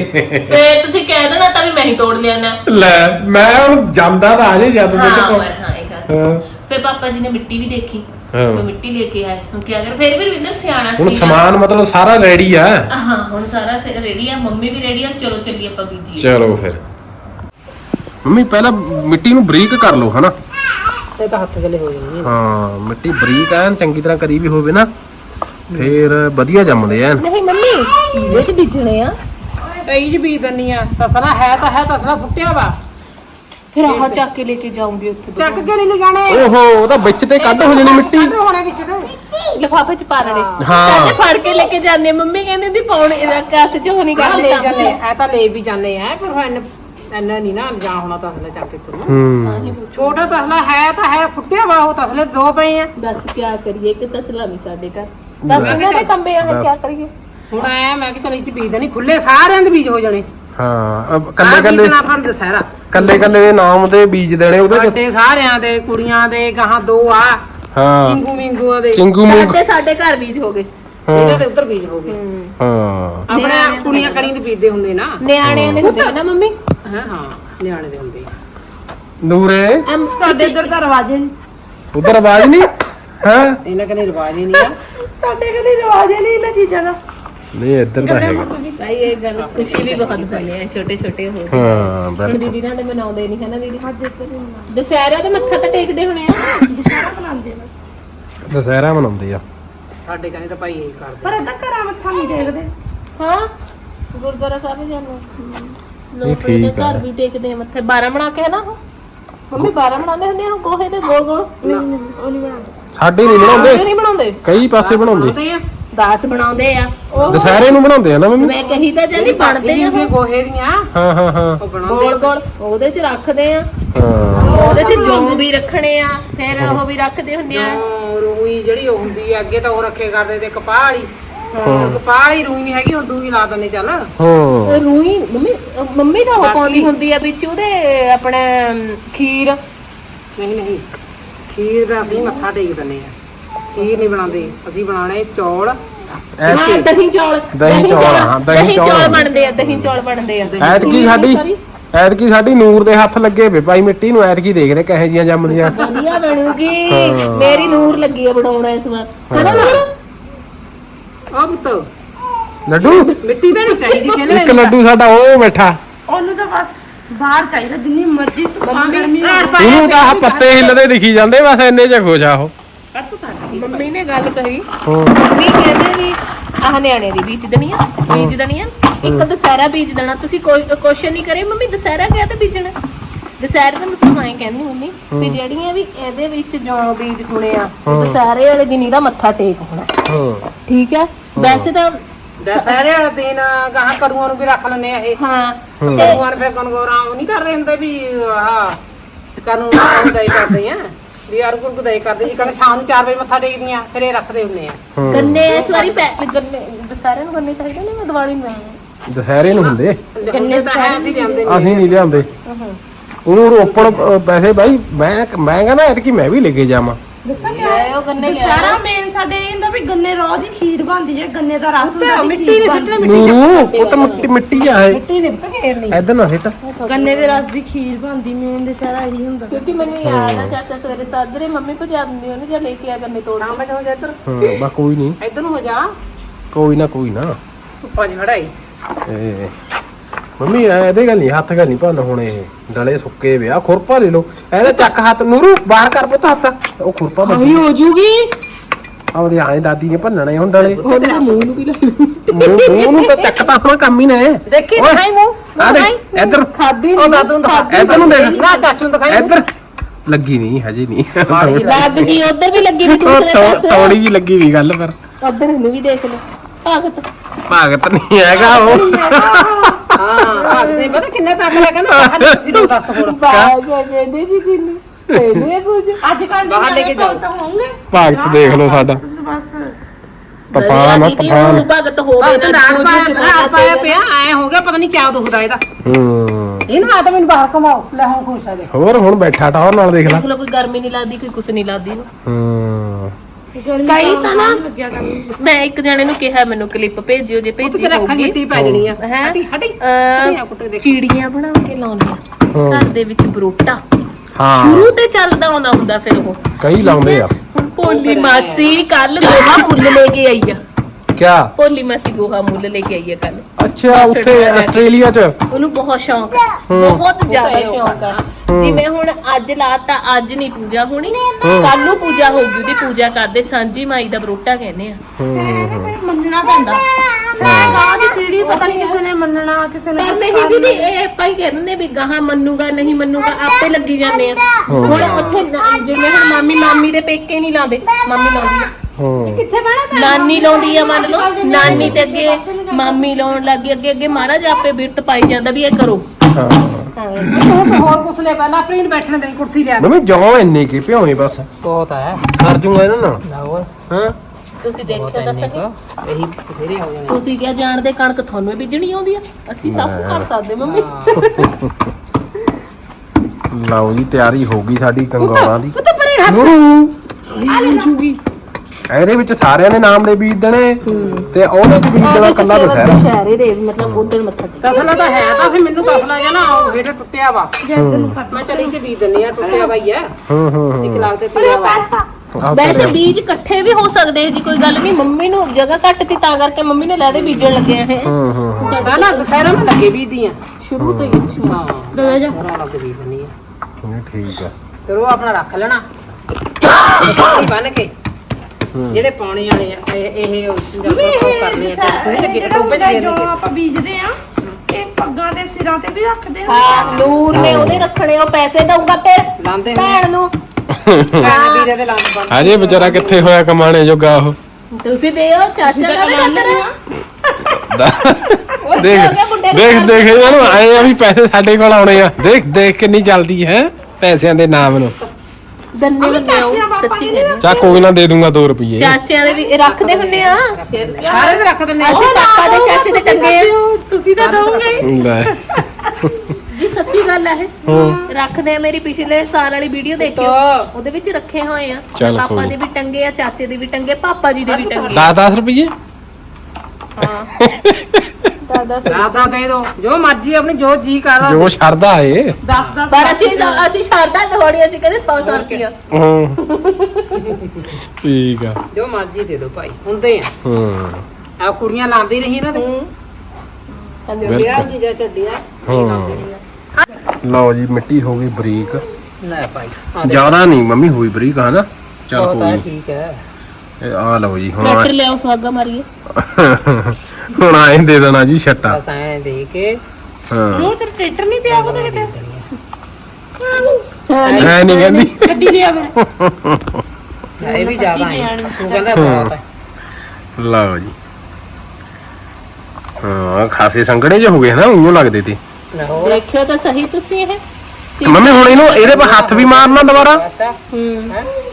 ਫੇਰ ਤੁਸੀਂ ਕਹਿ ਦੇਣਾ ਤਾਂ ਵੀ ਮੈਂ ਹੀ ਤੋੜ ਲਿਆਣਾ ਲੈ ਮੈਂ ਹੁਣ ਜਾਂਦਾ ਤਾਂ ਆ ਜੇ ਜਦ ਦੁੱਧ ਹਾਂ ਪਾਉ ਪਰ ਹਾਂ ਇਹ ਗੱਲ। ਹਾਂ। ਫੇਰ ਪਾਪਾ ਜੀ ਨੇ ਮਿੱਟੀ ਵੀ ਦੇਖੀ। ਹਾਂ। ਮਿੱਟੀ ਲੈ ਕੇ ਆਏ ਹੁਣ ਕੀ ਕਰ ਫੇਰ ਵੀ ਰਵਿੰਦਰ ਸਿਆਣਾ ਹੁਣ ਸਮਾਨ ਮਤਲਬ ਸਾਰਾ ਰੈਡੀ ਆ। ਹਾਂ ਹੁਣ ਸਾਰਾ ਰੈਡੀ ਆ ਮੰਮੀ ਵੀ ਰੈਡੀ ਆ ਚਲੋ ਚੱਲੀਏ ਆਪਾਂ ਬੀਜੀ। ਚਲੋ ਫਿਰ। ਮੰਮੀ ਪਹਿਲਾਂ ਮਿੱਟੀ ਨੂੰ ਬਰੀਕ ਕਰ ਲਓ ਹਨਾ? ਇਹ ਤਾਂ ਹੱਥ ਗਲੇ ਹੋ ਜਾਣਗੇ ਹਾਂ। ਮਿੱਟੀ ਬਰੀਕ ਐਨ ਚੰਗੀ ਤਰ੍ਹਾਂ ਕਰੀ ਵੀ ਹੋਵੇ ਨਾ। ਫੇਰ ਵਧੀਆ ਜੰਮਦੇ ਐਨ। ਨਹੀਂ ਮੰਮੀ ਇਹਦੇ ਚ ਬੀਜਣੇ ਆ। ਕਈ ਜੀ ਬੀਜ ਦੰਨੀ ਆ। ਤਸਲਾ ਹੈ ਤਾਂ ਹੈ ਤਸਲਾ ਫੁੱਟਿਆ ਵਾ। ਫਿਰ ਆਹ ਚੱਕ ਕੇ ਲੈ ਕੇ ਜਾਉਂਗੀ ਉੱਥੇ ਚੱਕ ਕੇ ਨਹੀਂ ਲੈ ਜਾਣੇ। ਓਹੋ ਉਹਦਾ ਵਿੱਚ ਤੇ ਕੱਢ ਹੋ ਜਾਣੀ ਮਿੱਟੀ। ਕੱਢ ਹੋਣੇ ਵਿੱਚ ਤੇ। ਲਿਫਾਫੇ ਚ ਪਾ ਲੈਣੇ ਹਾਂ। ਫੜ ਕੇ ਲੈ ਕੇ ਜਾਂਦੇ ਮੰਮੀ ਕਹਿੰਦੀ ਹੁੰਦੀ ਪਾਉਣ ਇਹਦਾ ਕਾਸ ਚ ਹੋਣੀ ਕਰ ਲੈ ਜਾਂਦੇ ਐ ਤਾਂ ਲੈ ਵੀ ਜਾਂਦੇ ਆ ਪਰ ਹੁਣ ਇੰਨਾ ਨਹੀਂ ਨਾ ਜਾ ਹੋਣਾ ਤਸਲਾ ਚੱਕ ਕੇ ਤੁਰੂ ਹੂੰ। ਛੋਟਾ ਤਸਲਾ ਹੈ ਤਾਂ ਹੈ ਫੁੱਟਿਆ ਵਾ ਉਹ ਤਸਲੇ ਦੋ ਪਏ ਆ। ਦੱਸ ਕੀ ਕਰੀਏ ਕਿ ਤਸਲਾ ਨਹੀਂ ਸਾਡੇ ਘਰ। ਦੱਸ ਇਹਨਾਂ ਦੇ ਕੰਬੇ ਆ ਕੀ ਕਰੀਏ? ਹੁਣ ਐ ਮੈਂ ਕਿ ਚਲ ਇਹ ਚ ਬੀਜ ਦੇਣੀ ਖੁੱਲੇ ਸਾਰਿਆਂ ਦੇ ਬੀਜ ਹੋ ਜਾਣੇ। ਹਾਂ ਕੱਲੇ ਕੱਲੇ ਕੱਲੇ ਨਾ ਫਰਦ ਦਸਹਿਰਾ ਕੱਲੇ ਕੱਲੇ ਦੇ ਨਾਮ ਦੇ ਬੀਜ ਦੇਣੇ ਉਹਦੇ ਸਾਡੇ ਸਾਰਿਆਂ ਦੇ ਕੁੜੀਆਂ ਦੇ ਗਾਹਾਂ ਦੋ ਆ। ਹਾਂ। ਚਿੰਗੂ ਮਿੰਗੂ ਦੇ ਚਿੰਗੂ ਮੂੰਗ। ਸਾਡੇ ਸਾਡੇ ਘਰ ਬੀਜ ਹੋ ਗਏ। ਇਹਨਾਂ ਦੇ ਉੱਧਰ ਬੀਜ ਹੋ ਗਏ। ਹਾਂ। ਆਪਣੇ ਕੁੜੀਆਂ ਕਣੀ ਦੇ ਬੀਜਦੇ ਹੁੰਦੇ ਨਾ। ਨਿਆਣਿਆਂ ਦੇ ਹੁੰਦੇ ਨਾ ਮੰਮੀ? ਹਾਂ ਹਾਂ। ਨਿਆਣੇ ਦੇ ਹੁੰਦੇ ਆ। ਨੂਰੇ। ਸਾਡੇ ਇੱਧਰ ਦਾ ਰਵਾਜ ਹੈ ਉਧਰ ਆਵਾਜ਼ ਨਹੀਂ? ਹਾਂ? ਇਹਨਾਂ ਕਨੇ ਰਿਵਾਜ ਹੀ ਨਹੀਂ ਆ। ਸਾਡੇ ਕਦੇ ਰਿਵਾਜ ਨਹੀਂ ਇਹਨਾਂ ਚੀਜ਼ਾਂ ਦਾ। ਨਹੀਂ ਇੱਧਰ ਤਾਂ ਹੈਗਾ। ਭਾਈ ਇਹ ਗੱਲ ਖੁਸ਼ੀ ਵੀ ਬਹੁਤ ਦਿੰਦੇ ਆ ਛੋਟੇ ਛੋਟੇ ਹੋ ਹਾਂ ਬਿਲਕੁਲ। ਹੁਣ ਦੀਦੀ ਨਾਲ ਤੇ ਮਨਾਉਂਦੇ ਨਹੀਂ ਹੈ ਨਾ ਦੀਦੀ? ਦੁਸਹਿਰਾ ਤੇ ਮੱਥਾ ਤਾਂ ਟੇਕਦੇ ਹੋਣੇ ਆ। ਦਸਹਿਰਾ ਮਨਾਉਂਦੇ ਆ ਸਾਡੇ ਕਨੇ ਤਾਂ ਭਾਈ ਇਹੀ ਕਰਦੇ ਪਰ ਇਦਾਂ ਘਰਾਂ ਮੱਥਾ ਨਹੀਂ ਟੇਕਦੇ। ਹਾਂ ਗੁਰਦੁਆਰਾ ਸਾਹਿਬ ਜਾਂਦੇ ਲੋਕ ਠੀਕ ਘਰ ਵੀ ਟੇਕਦੇ ਆ ਮੱਥੇ। 12 ਬਣਾ ਕੇ ਹੈ ਨਾ ਉਹ? ਮੰਮੀ 12 ਬਣਾਉਂਦੇ ਹੁੰਦੇ ਆ ਉਹ? ਗੋਹੇ ਦੇ ਗੋਲ ਗੋਲ ਉਹ ਨਹੀਂ ਬਣਾਉਂਦੇ। ਸਾਡੇ ਨਹੀਂ ਬਣਾਉਂਦੇ। ਨਹੀਂ ਬਣਾਉਂਦੇ। ਕਈ ਪਾਸੇ ਬਣਾਉਂਦੇ। ਤੇ ਆ। 10 ਬਣਾਉਂਦੇ ਆ। ਦਸਹਿਰੇ ਨੂੰ ਬਣਾਉਂਦੇ ਆ ਨਾ ਮੰਮੀ? ਮੈਂ ਕਹੀ ਤਾਂ ਜਾਂਦੀ ਬਣਦੇ ਆ। ਇਹ ਗੋਹੇ ਦੀਆਂ। ਹਾਂ ਹਾਂ ਹਾਂ। ਉਹ ਬਣਾਉਂਦੇ ਗੋਲ ਗੋਲ ਉਹਦੇ ਚ ਰੱਖਦੇ ਆ। ਹਾਂ। ਉਹਦੇ ਚ ਜੌਂ ਵੀ ਰੱਖਣੇ ਆ ਫਿਰ ਉਹ ਵੀ ਰੱਖਦੇ ਹੁੰਦੇ ਆ। ਉਹ ਰੂਈ ਜਿਹੜੀ ਉਹ ਹੁੰਦੀ ਆ ਅੱਗੇ ਤਾਂ ਉਹ ਰੱਖੇ ਕਰਦੇ ਤੇ ਕਪਾਹ ਵਾਲੀ ਕਪਾਹ ਵਾਲੀ ਰੂਈ ਨਹੀਂ ਹੈਗੀ ਉਹ ਦੂਈ ਲਾ ਦਿੰਦੇ ਚੱਲ। ਹਾਂ। ਰੂਈ ਮੰਮੀ ਮੰਮੀ ਦਾ ਉਹ ਪਾਉਂਦੀ ਹੁੰਦੀ ਆ ਵਿੱਚ ਉਹਦੇ ਆਪਣੇ ਖੀਰ। ਨਹੀਂ ਨਹੀਂ। ਖੀਰ ਦਾ ਅਸੀਂ ਮੱਥਾ ਟੇਕ ਦਿੰਦੇ ਆ। ਖੀਰ ਨਹੀਂ ਬਣਾਉਂਦੇ। ਅਸੀਂ ਬਣਾਉਣੇ ਚੌਲ। ਹਾਂ ਦਹੀਂ ਚੌਲ। ਦਹੀਂ ਚੌਲ, ਹਾਂ, ਦਹੀਂ ਦਹੀਂ ਚੌਲ ਚੌਲ। ਬਣਦੇ ਆ ਦਹੀਂ ਚੌਲ ਬਣਦੇ ਆ। ਐਤਕੀ ਸਾਡੀ ਐਤਕੀ ਸਾਡੀ ਨੂਰ ਦੇ ਹੱਥ ਲੱਗੇ ਵੇ ਭਾਈ ਮਿੱਟੀ ਨੂੰ ਐਤਕੀ ਦੇਖਦੇ ਕਹੇ ਜੀਆਂ ਜੰਮਦੀਆਂ ਵਧੀਆ ਬਣੂਗੀ। ਮੇਰੀ ਨੂਰ ਲੱਗੀ ਆ ਬਣਾਉਣਾ ਇਸ ਵਾਰ। ਹਨਾ ਨੂਰ? ਆ ਪੁੱਤ। ਲੱਡੂ? ਮਿੱਟੀ ਤਾਂ ਨਹੀਂ ਚਾਹੀਦੀ ਖੇਲੇ ਇੱਕ ਲੱਡੂ ਸਾਡਾ ਉਹ ਬੈਠਾ ਉਹਨੂੰ ਤਾਂ ਬਸ ਬਾਹਰ ਚਾਹੀਦਾ ਜਿੰਨੀ ਮਰਜ਼ੀ ਤੂਫਾਨ ਗਰਮੀ ਹੋਵੇ। ਉਹਨੂੰ ਤਾਂ ਆਹ ਪੱਤੇ ਹਿੱਲਦੇ ਦਿਖੀ ਜਾਂਦੇ ਬਸ ਇੰਨੇ ਚ ਖੁਸ਼ ਆ ਉਹ। ਮੰਮੀ ਨੇ ਗੱਲ ਕਹੀ। ਹਾਂ ਮੰਮੀ ਕਹਿੰਦੇ ਵੀ ਆਹ ਨਿਆਣੇ ਦੀ ਬੀਜ ਦਣੀ ਆ ਬੀਜ ਦਣੀ ਆ। ਇੱਕ ਦਸਹਿਰਾ ਬੀਜ ਦੇਣਾ ਤੁਸੀਂ ਕੁਐਸਚਨ ਨਹੀਂ ਕਰੇ ਮੰਮੀ ਦਸਹਿਰਾ ਕਿਆ ਤੇ ਬੀਜਣਾ? ਦਸਹਿਰੇ ਤਾਂ ਮੈਂ ਤੁਹਾਨੂੰ ਐਂ ਕਹਿੰਦੀ ਮੰਮੀ ਵੀ ਜਿਹੜੀਆਂ ਵੀ ਇਹਦੇ ਵਿੱਚ ਜੌਂ ਬੀਜ ਹੋਣੇ ਆ ਉਹ ਦਸਹਿਰੇ ਵਾਲੇ ਦਿਨ ਇਹਦਾ ਮੱਥਾ ਟੇਕ ਹੋਣਾ। ਹਾਂ। ਠੀਕ ਹੈ। ਵੈਸੇ ਤਾਂ ਦਸਹਿਰੇ ਵਾਲੇ ਦਿਨ ਗਾਹਾਂ ਕਰੂਆਂ ਨੂੰ ਵੀ ਰੱਖ ਲੈਂਦੇ ਆ ਇਹ। ਹਾਂ। ਕਰੂਆਂ ਨੂੰ ਫਿਰ ਉਹ ਨਹੀਂ ਕਰ ਰਹੇ ਹੁੰਦੇ ਵੀ ਆਹ ਕਾਨੂੰਨ ਨੂੰ ਦਈ ਕਰਦੇ ਆ। ਵੀ ਯਾਰ ਗੁਰੂ ਦਈ ਕਰਦੇ ਜੀ ਕਹਿੰਦੇ ਸ਼ਾਮ ਨੂੰ 4 ਵਜੇ ਮੱਥਾ ਟੇਕਦੀਆਂ ਫਿਰ ਇਹ ਰੱਖਦੇ ਹੁੰਦੇ ਆ। ਗੰਨੇ ਇਸ ਵਾਰੀ ਪੈ ਗੰਨੇ ਸਾਰਿਆਂ ਨੂੰ ਗੰਨੇ ਚਾਹੀਦੇ ਨੇ ਦਿਵਾਲੀ ਨੂੰ ਦੁਸਹਿਰੇ ਨੂੰ ਹੁੰਦੇ। ਗੰਨੇ ਤਾਂ ਹੈ ਅਸੀਂ ਲਿਆਉਂਦੇ ਅਸੀਂ ਨਹੀਂ। ਲਿਆਂਦੇ ਉਹਨੂੰ ਰੋਪੜ ਅ, ਪੈਸੇ ਬਾਈ ਮੈਂ ਮੈਂ ਕਹਿੰਦਾ ਐਤਕੀ ਮੈਂ ਵੀ ਲੈ ਕੇ ਜਾਵਾਂ। ਦੱਸਾਂ ਲੈ ਉਹ ਗੰਨੇ ਲਿਆ ਸਾਰਾ ਮੇਨ ਸਾਡੇ ਇਹ ਹੁੰਦਾ ਵੀ ਗੰਨੇ ਰੋਹ ਦੀ ਖੀਰ ਬਣਦੀ ਹੈ ਗੰਨੇ ਦਾ ਰਸ ਹੁੰਦਾ ਦੀ ਮਿੱਟੀ ਖੀਰ ਨਹੀਂ ਬਣਦੀ। ਸਿੱਟਣੀ ਨੂਰੂ ਉਹ ਤਾਂ ਮਿੱਟੀ ਮਿੱਟੀ ਆ ਇਹ। ਮਿੱਟੀ ਨਹੀਂ ਪਤਾ ਘੇਰਨੀ ਇਧਰ ਨਾ ਸਿੱਟ। ਗੰਨੇ ਦੇ ਰਸ ਦੀ ਖੀਰ ਬਣਦੀ ਮੇਨ ਦੇ ਸਾਰਾ ਇਹੀ ਹੁੰਦਾ। ਕਿਉਂਕਿ ਮੈਨੂੰ ਯਾਦ ਆ ਚਾਚਾ ਸਵੇਰੇ ਸਾਜਰੇ ਮੰਮੀ ਭਜਾ ਦਿੰਦੀ ਉਹਨੂੰ ਜਾਂ ਲੈ ਕੇ ਆ ਗੰਨੇ ਤੋੜ ਸ਼ਾਮ ਵਜੇ ਹੋ ਜਾ ਇੱਧਰ। ਹਾਂ ਬਾ ਕੋਈ ਨਹੀਂ। ਇੱਧਰ ਨੂੰ ਹੋ ਜਾ। ਕੋਈ ਨਾ ਕੋਈ ਨਾ। ਖੜਾਈ ਇਹ ਮੰਮੀ ਇਹ- ਇਹਦੇ ਗੱਲ ਨਹੀਂ ਹੱਥ ਗੱਲ ਨਹੀਂ ਭੰਨ ਹੁਣ ਇਹ। ਡਲੇ ਸੁੱਕੇ ਵਿਆ ਖੁਰਪਾ ਲੈ ਲਓ। ਇਹਦਾ ਚੱਕ ਹੱਥ ਨੂਰੂ ਬਾਹਰ ਕਰ ਪੁੱਤ ਹੱਥ। ਉਹ ਖੁਰਪਾ ਬੱਜੀ ਹੋ ਜੂਗੀ। ਆਉਂਦੇ ਆਏ ਦਾਦੀ ਨੇ ਭੰਨਣੇ ਹੁਣ ਡਲੇ ਉਹਦੇ ਮੂੰਹ ਨੂੰ ਵੀ ਲੈ ਮੂੰਹ ਮੂੰਹ ਨੂੰ ਤਾਂ ਚੱਕ ਤਾਂ ਹੁਣ ਕੰਮ ਹੀ ਨੇ। ਦੇਖੀ ਓਏ, ਦਿਖਾਈ ਮੂੰਹ। ਆ ਦਿਖਾਈ ਦੇਖ ਇੱਧਰ। ਖਾਦੀ ਉਹ ਦਾਦੂ ਨੂੰ ਦਿਖਾ। ਇੱਧਰ ਨੂੰ ਦੇਖ। ਨਾ ਚਾਚੂ ਨੂੰ ਦਿਖਾਈ ਇੱਧਰ। ਲੱਗੀ ਨਹੀਂ ਹਜੇ ਨਹੀਂ। ਲੱਗ। ਉਧਰ ਵੀ ਲੱਗੀ ਵੀ ਦੂਸਰੇ ਪਾਸੇ ਥੋੜੀ ਜੀ ਲੱਗੀ ਵੀ ਗੱਲ ਪਰ। ਉਧਰ ਨੂੰ ਵੀ ਦੇਖ ਲਓ ਭਾਗਤ। ਭਾਗਤ ਨਹੀਂ ਹੈਗਾ ਉਹ। ਹਾਂ ਭਾਗ ਦੇ ਪਤਾ ਕਿੰਨੇ ਤੱਕ ਲੈ ਕਹਿੰਦਾ ਬਾਹਰ ਫਿਰ ਦੱਸ ਹੁਣ ਭਾਗ ਕਹਿੰਦੇ ਸੀ ਤੈਨੂੰ ਇਹਨੇ ਪੁੱਛ ਅੱਜ ਕੱਲ ਦੇ ਬਾਹਰ ਲੈ ਕੇ ਜਾਓ। ਤਾਂ ਹੋਣਗੇ। ਭਾਗਤ ਦੇਖ ਲਓ ਸਾਡਾ। ਬਸ। ਤੂਫਾਨ ਆ ਤੂਫਾਨ। ਭਗਤ ਹੋਵੇ ਭਾਗ ਨਾ ਰਾਤ ਦੂਜੇ ਪਾਇਆ ਚ ਰਾਤ ਪਾਇਆ ਪਿਆ ਐ ਹੋ ਗਿਆ ਪਤਾ ਨਹੀਂ ਕਿਆ ਦੁਖਦਾ ਇਹਦਾ। ਹੂੰ। ਇਹਨੂੰ ਆ ਤਾਂ ਮੈਨੂੰ ਬਾਹਰ ਕਮਾਓ ਲੈ ਹੁਣ ਖੁਸ਼ ਆ ਦੇ ਹੋਰ ਹੁਣ ਬੈਠਾ ਟੌਰ ਨਾਲ ਦੇਖ ਲੈ। ਕੋਈ ਗਰਮੀ ਨਹੀਂ ਲੱਗਦੀ ਕੋਈ ਕੁਛ ਨਹੀਂ ਲੱਗਦੀ। ਨੂੰ ਹੂੰ। ਕਈ ਤਾਂ ਨਾ ਮੈਂ ਇੱਕ ਜਣੇ ਨੂੰ ਕਿਹਾ ਮੈਨੂੰ ਕਲਿੱਪ ਭੇਜਿਓ ਜੇ ਭੇਜੀ ਤੇਰੇ ਅੱਖਾਂ 'ਚ ਮਿੱਟੀ ਪੈ ਜਣੀ ਆ। ਹੈ? ਹਟੀ ਹਟੀ। ਅਹ, ਚਿੜੀਆਂ ਬਣਾ ਕੇ ਲਾਉਣੀਆਂ ਘਰ ਦੇ ਵਿੱਚ ਬਰੋਟਾ। ਹਾਂ। ਸ਼ੁਰੂ ਤੇ ਚੱਲਦਾ ਆਉਂਦਾ ਹੁੰਦਾ ਫਿਰ ਉਹ। ਕਈ ਲਾਉਂਦੇ ਆ। ਹੁਣ ਭੋਲੀ ਮਾਸੀ ਕੱਲ ਗੋਹਾ ਮੁੱਲ ਲੈ ਕੇ ਆਈ ਆ। ਕਿਆ? ਭੋਲੀ ਮਾਸੀ ਗੋਹਾ ਮੁੱਲ ਲੈ ਕੇ ਆਈ ਆ ਕੱਲ ਅੱਛਾ ਉੱਥੇ ਆਸਟ੍ਰੇਲੀਆ ਚ? ਉਹਨੂੰ ਬਹੁਤ ਸ਼ੌਂਕ ਹੈ। ਬਹੁਤ ਜ਼ਿਆਦਾ ਸ਼ੌਂਕ ਹੈ। ਜਿਵੇਂ ਹੁਣ ਅੱਜ ਲਾਤਾ ਅੱਜ ਨਹੀਂ ਪੂਜਾ ਹੋਣੀ ਕੱਲ ਨੂੰ ਪੂਜਾ ਹੋਊਗੀ ਉਹਦੀ ਪੂਜਾ ਕਰਦੇ ਸਾਂਝੀ ਮਾਈ ਦਾ ਬਰੋਟਾ ਕਹਿੰਦੇ ਆ। ਫਿਰ ਮੰਨਣਾ ਪੈਂਦਾ। ਗਾਂ ਦੀ ਪੀੜੀ ਪਤਾ ਨਹੀਂ ਕਿਸੇ ਨੇ ਮੰਨਣਾ ਕਿਸੇ ਨੇ ਪਰ ਨਹੀਂ ਦੀਦੀ ਇਹ ਆਪਾਂ ਹੀ ਕਹਿੰਦੇ ਵੀ ਗਾਹਾਂ ਮੰਨੂਗਾ ਨਹੀਂ ਮੰਨੂਗਾ ਆਪੇ ਲੱਗੀ ਜਾਂਦੇ ਆ। ਹੁਣ ਉੱਥੇ ਨ- ਜਿਵੇਂ ਹੁਣ ਮਾਮੀ ਮਾਮੀ ਦੇ ਪੇਕੇ ਨਹੀਂ ਲਾਉਂਦੇ। ਮਾਮੀ ਲਾਉਂਦੀ ਆ। ਹੂੰ। ਕਿੱਥੇ ਬਹਿਣਾ ਨਾਨੀ ਲਾਉਂਦੀ ਆ ਮੰਨ ਲਓ। ਨਾਨੀ ਤੇ ਅੱਗੇ ਮਾਮੀ ਲਾਉਣ ਲੱਗੀ ਅੱਗੇ ਅੱਗੇ ਮਹਾਰਾਜ ਆਪੇ ਬਿਰਤ ਪਾਈ ਜਾਂਦਾ ਵੀ ਇਹ ਕਰੋ। ਹਾਂ। ਤੂੰ ਹੋਰ ਕੁਛ ਲੈ ਪਹਿਲਾਂ ਆਪਣੀ ਨੂੰ ਬੈਠਣ ਦੇ ਕੁਰਸੀ ਲਿਆ। ਮੰਮੀ ਜੌਂ ਇੰਨੇ ਕੀ ਭਿਓਵੇਂ ਬਸ। ਬਹੁਤ ਹੈ। ਸਰ ਜੂਗਾ ਇਹਨਾਂ ਨਾਲ। ਨਾ ਹੋਰ। ਹਾਂ। ਤੁਸੀਂ ਦੇਖਿਓ ਦੱਸ ਸਕੇ ਇਹੀ ਬਥੇਰੇ ਹੋ ਜਾਣੇ ਤੁਸੀਂ ਕਿਆ ਜਾਣਦੇ ਕਣਕ ਤੁਹਾਨੂੰ ਹੀ ਬੀਜਣੀ ਆਉਂਦੀ ਆ। ਅਸੀਂ ਸਭ ਕੁਝ ਕਰ ਸਕਦੇ ਮੰਮੀ। ਲਓ ਜੀ ਤਿਆਰੀ ਹੋ ਗਈ ਸਾਡੀ ਕੰਗੋਰਾਂ ਦੀ। ਹੱਥ ਜੂਗੀ ਇਹਦੇ ਵਿੱਚ ਸਾਰਿਆਂ ਦੇ ਨਾਮ ਦੇ ਬੀਜ ਦੇਣੇ ਤੇ ਉਹਦੇ ਚ ਬੀਜ ਦੇਣਾ ਕੱਲਾ ਦਸਹਿਰਾ। ਸ਼ਹਿਰੇ ਦੇ ਮਤਲਬ ਉਧਰ ਮੱਥਾ ਟੇਕ ਤਸਲਾ ਤਾਂ ਹੈ ਤਾਂ ਫਿਰ ਮੈਨੂੰ ਤਸਲਾ ਜਾਂ ਨਾ ਉਹ ਹੇਠ ਟੁੱਟਿਆ ਵਾ। ਮੈਂ ਚਲੀ ਚ ਬੀਜ ਦਿੰਨੀ ਆ ਟੁੱਟਿਆ ਵਾ ਹੀ ਆ ਹੂੰ ਹੂੰ ਇੱਕ ਲੱਖ ਤੇ ਤੁਰਿਆ ਵਾ। ਵੈਸੇ ਬੀਜ ਇਕੱਠੇ ਵੀ ਹੋ ਸਕਦੇ ਜੀ ਕੋਈ ਗੱਲ ਨਹੀਂ ਮੰਮੀ ਨੂੰ ਜਗ੍ਹਾ ਘੱਟ ਤੀ ਤਾਂ ਕਰਕੇ ਮੰਮੀ ਨੇ ਲੈ ਦੇ ਬੀਜਣ ਲੱਗੇ ਆ ਇਹ। ਹੂੰ ਹੂੰ ਸਾਡਾ ਨਾ ਦੁਸਹਿਰਾ ਮੈਂ ਲੱਗੇ ਬੀਜਦੀਆਂ ਸ਼ੁਰੂ ਤੋਂ ਹੀ ਅੱਛੀ। ਹਾਂ ਲੈ ਜਾ। ਸਾਰਾ ਲੱਗ ਬੀਜ ਦਿੰਨੀ ਆ ਹੂੰ, ਠੀਕ ਆ। ਫਿਰ ਉਹ ਆਪਣਾ ਰੱਖ ਲੈਣਾ। ਬੰਨ ਕੇ। ਜਿਹੜੇ ਪਾਉਣੇ ਵਾਲੇ ਆ ਇਹ ਇਹ ਉਹ ਉਹ ਕਰਨੇ ਆ ਜਿਹੜਾ ਟੋਪੇ ਚ ਜੋ ਆਪਾਂ ਬੀਜਦੇ ਆ ਇਹ ਪੱਗਾਂ ਦੇ ਸਿਰਾਂ ਤੇ ਵੀ ਰੱਖਦੇ ਆ। ਹਾਂ ਨੂਰ ਨੇ ਉਹਦੇ ਰੱਖਣੇ ਉਹ ਪੈਸੇ ਦਊਗਾ ਫਿਰ ਭੈਣ ਨੂੰ। ਭੈਣ ਵੀਰੇ ਦੇ ਵਿਚਾਰਾ ਕਿੱਥੇ ਹੋਇਆ ਕਮਾਣੇ ਜੋਗਾ ਉਹ? ਤੁਸੀਂ ਦਿਓ ਚਾਚਾ ਦਾ ਕੰਦਰ ਦੇਖ ਦੇਖ ਦੇਖ ਇਹਨਾਂ ਨੂੰ ਆਏ ਆ ਵੀ ਪੈਸੇ ਸਾਡੇ ਕੋਲ ਆਉਣੇ ਆ। ਦੇਖ ਦੇਖ ਕਿੰਨੀ ਚੱਲਦੀ ਹੈ ਪੈਸਿਆਂ ਦੇ ਨਾਮ ਨੂੰ। ਦੰਨੇ ਬੰਦੇ ਆਉ ਸੱਚੀ ਕਹਿੰਦੇ ਚਾ ਕੋਈ ਨਾ ਦੇ ਦੂੰਗਾ 2 ਰੁਪਏ ਚਾਚਿਆਂ ਦੇ ਵੀ ਰੱਖਦੇ ਹੁੰਨੇ ਆ। ਫਿਰ ਕੀ ਸਾਰੇ ਤੇ ਰੱਖ ਦਿੰਨੇ ਆ। ਅਸੀਂ ਪਾਪਾ ਦੇ ਚਾਚੇ ਦੇ ਟੰਗੇ ਆ। ਤੁਸੀਂ ਤਾਂ ਦੋਗੇ ਲੈ। ਜੀ ਸੱਚੀ ਗੱਲ ਹੈ ਇਹ। ਰੱਖਦੇ ਆ ਮੇਰੀ ਪਿਛਲੇ ਸਾਲ ਵਾਲੀ ਵੀਡੀਓ ਦੇਖਿਓ। ਉਹਦੇ ਵਿੱਚ ਰੱਖੇ ਹੋਏ ਆ। ਚੱਲ ਪਾਪਾ ਕੋਈ ਦੇ ਵੀ ਟੰਗੇ ਆ ਚਾਚੇ ਦੇ ਵੀ ਟੰਗੇ ਪਾਪਾ ਜੀ ਦੇ ਵੀ ਟੰਗੇ 10 10 ਰੁਪਏ ਦਾਦਾ ਰਾਦਾ ਦੇ ਦੋ ਜੋ ਮਰਜ਼ੀ ਆਪਣੀ ਜੋ ਜੀ ਕਰਦਾ ਜੋ ਛੱਡਦਾ ਏ 10 10 ਪਰ ਅਸੀਂ ਅਸੀਂ ਸ਼ਰਦਾ ਥੋੜੀ ਅਸੀਂ ਕਹਿੰਦੇ 100 100 ਰੁਪਿਆ ਹੂੰ। ਠੀਕ ਆ। ਜੋ ਮਰਜ਼ੀ ਦੇ ਦੋ ਭਾਈ ਹੁੰਦੇ ਆ। ਹੂੰ। ਆ ਕੁੜੀਆਂ ਲਾਉਂਦੀ ਰਹੀ ਨਾ ਤੇ ਵਿਆਹ ਜੀ ਜਾਂ ਛੱਡਿਆ। ਹੂੰ। ਲਓ ਜੀ ਮਿੱਟੀ ਹੋ ਗਈ ਬਰੀਕ। ਲੈ ਭਾਈ ਜ਼ਿਆਦਾ ਨਹੀਂ ਮੰਮੀ ਹੋਈ ਬਰੀਕ ਹਨਾ? ਚੱਲ ਬਹੁਤ ਕੋਈ ਨੀ। ਠੀਕ ਹੈ। ਇਹ ਆ ਲਓ ਜੀ ਹੁਣ ਟਰੈਕਟਰ ਲਿਆਓ ਸਾਗਾ ਮਾਰੀਏ। ਹੁਣ ਆਏ ਦੇ ਦੇਣਾ ਜੀ ਛੱਟਾ। ਬਸ ਐ ਦੇ ਕੇ। ਹਾਂ। ਨੂੰ ਤੇ ਟਰੈਕਟਰ ਨਹੀਂ ਪਿਆ ਉਹਦੇ ਕਿਤੇ? ਐ ਨਹੀਂ। ਕਹਿੰਦੀ। ਗੱਡੀ ਲਿਆ ਮੈਂ ਇਹ ਵੀ ਜ਼ਿਆਦਾ ਹੈ ਤੂੰ ਕਹਿੰਦਾ ਬਹੁਤ ਹੈ। ਲਓ ਜੀ। ਹਾਂ ਖਾਸੇ ਸੰਗੜੇ ਜਿਹੇ ਹੋ ਗਏ ਨਾ ਉਈਓ ਲੱਗਦੇ ਤੇ। ਨਾ ਹੋਰ। ਦੇਖਿਓ ਤਾਂ ਸਹੀ ਤੁਸੀਂ ਇਹ। ਮੰਮੀ ਹੁਣ ਇਹਨੂੰ ਇਹਦੇ 'ਤੇ ਹੱਥ ਵੀ ਮਾਰਨਾ ਦੁਬਾਰਾ? ਅੱਛਾ। ਹੂੰ।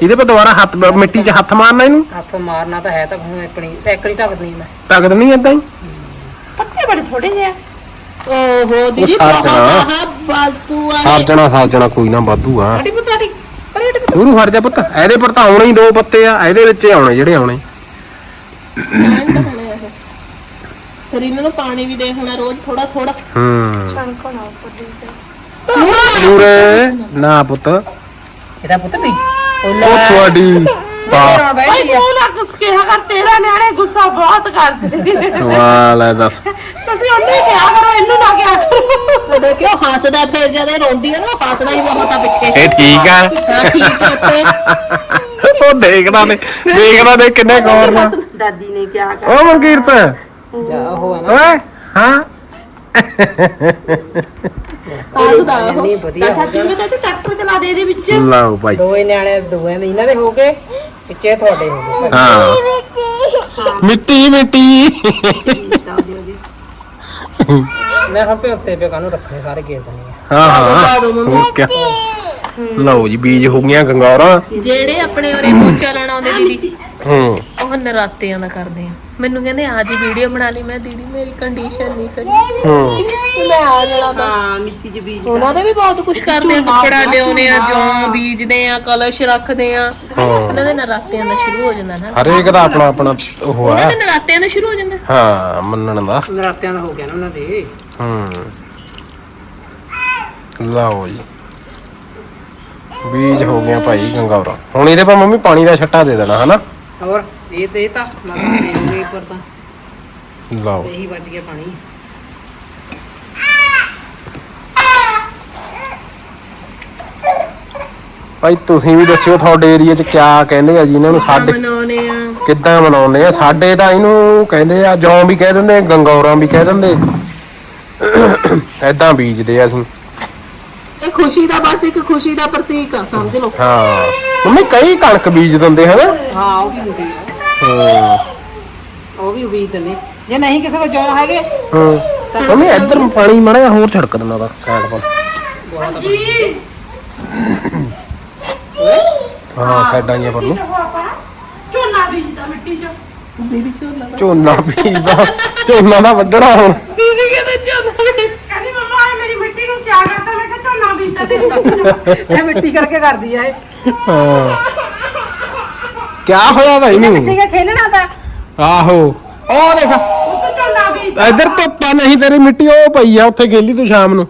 ਇਹਦੇ 'ਤੇ ਦੁਬਾਰਾ ਹੱਥ ਮਿੱਟੀ 'ਚ ਹੱਥ ਮਾਰਨਾ ਇਹਨੂੰ? ਹੱਥ ਮਾਰਨਾ ਤਾਂ ਹੈ ਤਾਂ ਹੁਣ ਆਪਣੀ ਪੈਕੜੀ ਢੱਕਦੀ ਮੈਂ। ਤਾਕਤ ਨਹੀਂ ਏਦਾਂ ਹੀ? ਪੱਤੇ ਬੜੇ ਥੋੜੇ ਜਿਹੇ ਆ। ਓਹੋ ਦੀਦੀ ਸਾਰ ਬਹੁਤ ਜਾਣਾ। ਆਹ ਬਾਤੂ ਆ ਸਾਜਣਾ ਸਾਜਣਾ ਕੋਈ ਨਾ ਵਾਧੂ ਆ। ਅੜੀ ਪੁੱਤ ਅੜੀ ਅੜੀ ਅੜੀ ਪੁੱਤ। ਉਹਨੂੰ ਫੜ ਜਾ ਪੁੱਤ। ਇਹਦੇ ਪਰ ਤਾਂ ਆਉਣੇ ਹੀ ਦੋ ਪੱਤੇ ਆ। ਇਹਦੇ ਵਿੱਚ ਹੀ ਆਉਣੇ ਜਿਹੜੇ ਆਉਣੇ। ਫਿਰ ਇਹਨਾਂ ਨੂੰ ਪਾਣੀ ਵੀ ਦੇ ਹੋਣਾ ਰੋਜ਼ ਥੋੜਾ ਥੋੜਾ ਹੂੰ। ਚਣਕੋ ਨਾ ਉੱਪਰ ਦੀ। ਨੂਰੇ ਨਾ ਪੁੱਤ। ਉਹ ਇਹਦਾ ਪੁੱਤ ਵੀ। ਤੁਹਾਡੀ ਹਾਂ ਬੈਠੀ ਆ ਤੂੰ ਨਾ ਕੁਛ ਕਿਹਾ ਕਰ ਤੇਰਾ ਨਿਆਣੇ ਗੁੱਸਾ ਬਹੁਤ ਕਰਦੇ। ਵਾਹ ਲੈ ਦੱਸ। ਤੁਸੀਂ ਉਹਨੂੰ ਹੀ ਕਿਹਾ ਕਰੋ ਇਹਨੂੰ ਨਾ ਕਿਹਾ ਕਰੋ। ਦੇਖਿਓ ਹੱਸਦਾ ਫਿਰ ਜਦ ਇਹ ਰੋਂਦੀ ਹੈ ਨਾ ਉਹ ਹੱਸਦਾ ਹੀ ਬਹੁਤ ਆ ਪਿੱਛੇ। ਇਹ ਠੀਕ ਆ ਹਾਂ ਠੀਕ ਹੈ ਉੱਥੇ ਉਹ ਦੇਖਦਾ ਨੇ ਦੇਖਦਾ ਨੇ ਕਿੰਨੇ ਕੌਰ ਨਾ। ਦਾਦੀ ਨੇ ਕਿਹਾ ਕਰ ਉਹ ਮਨਕੀਰਤ। ਜਾ ਉਹ ਆ ਨਾ। ਓਏ ਹਾਂ? ਹੱਸਦਾ ਉਹ। ਨਹੀਂ ਵਧੀਆ ਚਾਚੀ ਨੂੰ ਤਾਂ ਤੂੰ ਟਰੈਕਟਰ ਚਲਾ ਦੇ ਇਹਦੇ ਵਿੱਚ। ਲਓ ਭਾਈ। ਦੋਏ ਨਿਆਣੇ ਦੋਏ ਦੇ ਇਹਨਾਂ ਦੇ ਹੋ ਗਏ ਪਿੱਛੇ ਤੁਹਾਡੇ ਹੋ ਗਏ। ਹਾਂ। ਮਿੱਟੀ ਮਿੱਟੀ। ਮੈਂ ਹਾਂ ਉੱਤੇ ਪੇ ਕਾਨੂੰ ਰੱਖਣੇ ਸਾਰੇ ਗੇਰ ਦਨੇ ਆ ਹਾਂ। ਹਾਂ ਹੋਰ ਕਿਆ। ਲਓ ਜੀ ਬੀਜ ਹੋ ਗਈਆਂ ਗੰਗੌਰਾਂ। ਜਿਹੜੇ ਆਪਣੇ ਉਰੇ ਪੋਚਾ ਲੈਣ ਆਉਂਦੇ ਦੀਦੀ ਹੂੰ। ਉਹ ਨਰਾਤਿਆਂ ਦਾ ਕਰਦੇ ਆ। ਮੈਨੂੰ ਕਹਿੰਦੇ ਆ ਜੀ ਵੀਡੀਓ ਬਣਾ ਲਈ। ਮੈਂ ਦੀਦੀ ਮੇਰੀ ਕੰਡੀਸ਼ਨ ਨਹੀਂ ਸਹੀ। ਹੂੰ। ਮੈਂ ਆ ਜਾਣਾ ਤਾਂ। ਹਾਂ ਮਿੱਟੀ ਚ ਬੀਜ ਉਹਨਾਂ ਦੇ ਵੀ ਬਹੁਤ ਕੁਝ ਕਰਦੇ ਆ ਕੱਪੜਾ ਲਿਆਉਨੇ ਆ ਜੌਂ ਬੀਜਦੇ ਆ ਕਲਸ਼ ਰੱਖਦੇ ਆ। ਹਾਂ। ਉਹਨਾਂ ਦੇ ਨਰਾਤਿਆਂ ਦਾ ਸ਼ੁਰੂ ਹੋ ਜਾਂਦਾ ਨਾ। ਹਰੇਕ ਦਾ ਆਪਣਾ ਆਪਣਾ ਉਹ ਉਹਨਾਂ ਆ ਦੇ ਨਰਾਤਿਆਂ ਦਾ ਸ਼ੁਰੂ ਹੋ ਜਾਂਦਾ। ਹਾਂ ਮੰਨਣ ਦਾ। ਨਰਾਤਿਆਂ ਦਾ ਹੋ ਗਿਆ ਨਾ ਉਹਨਾਂ ਦੇ। ਹੂੰ। ਲਓ ਜੀ। ਬੀਜ ਹੋ ਗਿਆ ਭਾਈ ਗੰਗੌਰਾ ਹੁਣ ਇਹਦੇ ਪਾ ਮੰਮੀ ਪਾਣੀ ਦਾ ਛੱਟਾ ਦੇ ਦੇਣਾ ਹਨਾ? ਹੋਰ ਇਹ ਤੇ ਇਹ ਤਾਂ ਮਤਲਬ ਉੱਪਰ ਤਾਂ। ਲਓ। ਇਹੀ ਵੱਜ ਗਿਆ ਪਾਣੀ। ਭਾਈ ਤੁਸੀਂ ਵੀ ਦੱਸਿਓ ਤੁਹਾਡੇ ਏਰੀਆ 'ਚ ਕਿਆ ਕਹਿੰਦੇ ਆ ਜੀ ਇਹਨਾਂ ਨੂੰ ਸਾਡੇ ਮਨਾਉਨੇ ਆ? ਕਿੱਦਾਂ ਮਨਾਉਂਦੇ ਆ? ਸਾਡੇ ਤਾਂ ਇਹਨੂੰ ਕਹਿੰਦੇ ਆ ਜੌਂ ਵੀ ਕਹਿ ਦਿੰਦੇ ਗੰਗੌਰਾਂ ਵੀ ਕਹਿ ਦਿੰਦੇ। ਐਦਾਂ ਬੀਜਦੇ ਆ ਅਸੀਂ। ਇਹ ਖੁਸ਼ੀ ਦਾ ਬਸ ਇੱਕ ਖੁਸ਼ੀ ਦਾ ਪ੍ਰਤੀਕ ਆ ਸਮਝ ਲਓ। ਹਾਂ। ਮੰਮੀ ਕਈ ਕਣਕ ਬੀਜ ਦਿੰਦੇ ਹਨਾ? ਹਾਂ ਉਹ ਵੀ ਹੁੰਦੀ ਆ। ਹਾਂ। ਉਹ ਵੀ ਉਬੀਦ ਦਿੰਦੇ ਜੇ ਨਹੀਂ ਕਿਸੇ ਕੋਲ ਜੌਂ ਹੈਗੇ ਹਾਂ। ਮੰਮੀ ਇੱਧਰ ਪਾਣੀ ਮੜਿਆ ਹੋਰ ਛੜਕ ਦਿੰਦਾ ਦਾ ਸਾਈਡ ਪਰ ਹਾਂ ਸਾਈਡਾਂ ਜੀਆਂ ਪਰ ਨੂੰ। ਝੋਨਾ ਬੀਜਦਾ ਮਿੱਟੀ ਚ। ਦੀਦੀ ਝੋਲਾ ਝੋਨਾ ਬੀਜਦਾ। ਝੋਨਾ ਦਾ ਵੱਢਣਾ ਹੁਣ। ਦੀਦੀ ਕਹਿੰਦੇ ਵੀ ਕਹਿੰਦੀ ਮਮਾ ਇਹ ਮੇਰੀ ਮਿੱਟੀ ਨੂੰ ਕਿਆ ਕਰਦਾ? ਮੈਂ ਕਿਹਾ ਝੋਨਾ ਬੀਜਦਾ ਮਿੱਟੀ ਇਹ ਮਿੱਟੀ ਕਰਕੇ ਕਰਦੀ ਆ ਇਹ। ਹਾਂ। ਕਿਆ ਹੋਇਆ ਭਾਈ ਨੂੰ? ਠੀਕ ਹੈ ਖੇਲਣਾ ਤਾਂ। ਆਹੋ। ਉਹ ਦੇਖ। ਉਹ ਝੋਨਾ ਇੱਧਰ ਧੁੱਪਾ ਨਹੀਂ ਤੇਰੀ ਮਿੱਟੀ ਉਹ ਪਈ ਆ ਉੱਥੇ ਖੇਲੀ ਤੂੰ ਸ਼ਾਮ ਨੂੰ।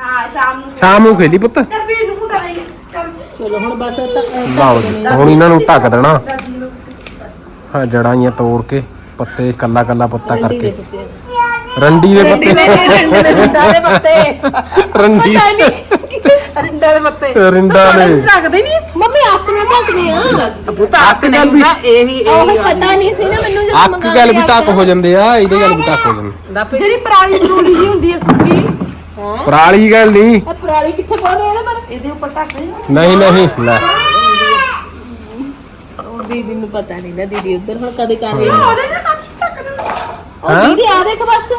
ਹਾਂ ਸ਼ਾਮ ਨੂੰ। ਸ਼ਾਮ ਨੂੰ ਖੇਲੀ ਪੁੱਤ। ਨੂੰ ਤਾਂ ਚੱਲ। ਹੁਣ ਬਸ ਇਹ ਤਾਂ ਲਓ ਜੀ ਹੁਣ ਇਹਨਾਂ ਨੂੰ ਢੱਕ ਦੇਣਾ। ਹਾਂ ਜੜਾਂ ਜੀਆਂ ਤੋੜ ਕੇ ਪੱਤੇ ਕੱਲਾ ਕੱਲਾ ਪੱਤਾ ਕਰਕੇ। ਰੰਡੀ ਦੇ ਪੱਤੇ। ਰਿੰਡਾ ਦੇ ਪੱਤੇ। ਰੰਡੀ ਰਿੰਡਾ ਦੇ ਪੱਤੇ ਰਿੰਡਾ ਨੇ ਰੱਖਦੇ ਨਹੀਂ? ਮੰਮੀ ਆਪ ਨੂੰ ਭੱਜਦੇ ਆ। ਬੁੱਤਾ ਹੱਥ ਨਹੀਂ ਹੁੰਦਾ ਇਹ ਵੀ ਉਹ ਇਹ ਪਤਾ ਨਹੀਂ ਸੀ ਨਾ ਮੈਨੂੰ ਜਦੋਂ ਮੰਗਾ ਗੱਲ ਵੀ ਢੱਕ ਹੋ ਜਾਂਦੇ ਆ ਇਹਦੇ ਗੱਲ ਵੀ ਢੱਕ ਹੋ ਜਾਂਦੇ ਜਿਹੜੀ ਪਰਾਲੀ ਬਰੂਲੀ ਜੀ ਹੁੰਦੀ ਹੈ ਸੁੱਕੀ। ਪਰਾਲੀ ਗੱਲ ਨਹੀਂ। ਇਹ ਪਰਾਲੀ ਕਿੱਥੇ ਪਾਉਂਦੇ ਇਹਦੇ ਪਰ? ਇਹਦੇ ਉੱਪਰ ਦੇ। ਨਹੀਂ ਨਹੀਂ ਲੈ। ਉਹ ਦੀਦੀ ਨੂੰ ਪਤਾ ਨਹੀਂ ਨਾ ਦੀਦੀ ਉੱਧਰ ਹੁਣ ਕਦੇ ਕਰ ਰਹੀ ਉਹਦੇ ਨਾਲ ਢੱਕ ਦੇ ਉਹ ਦੀਦੀ ਆ ਦੇਖ ਬਸ।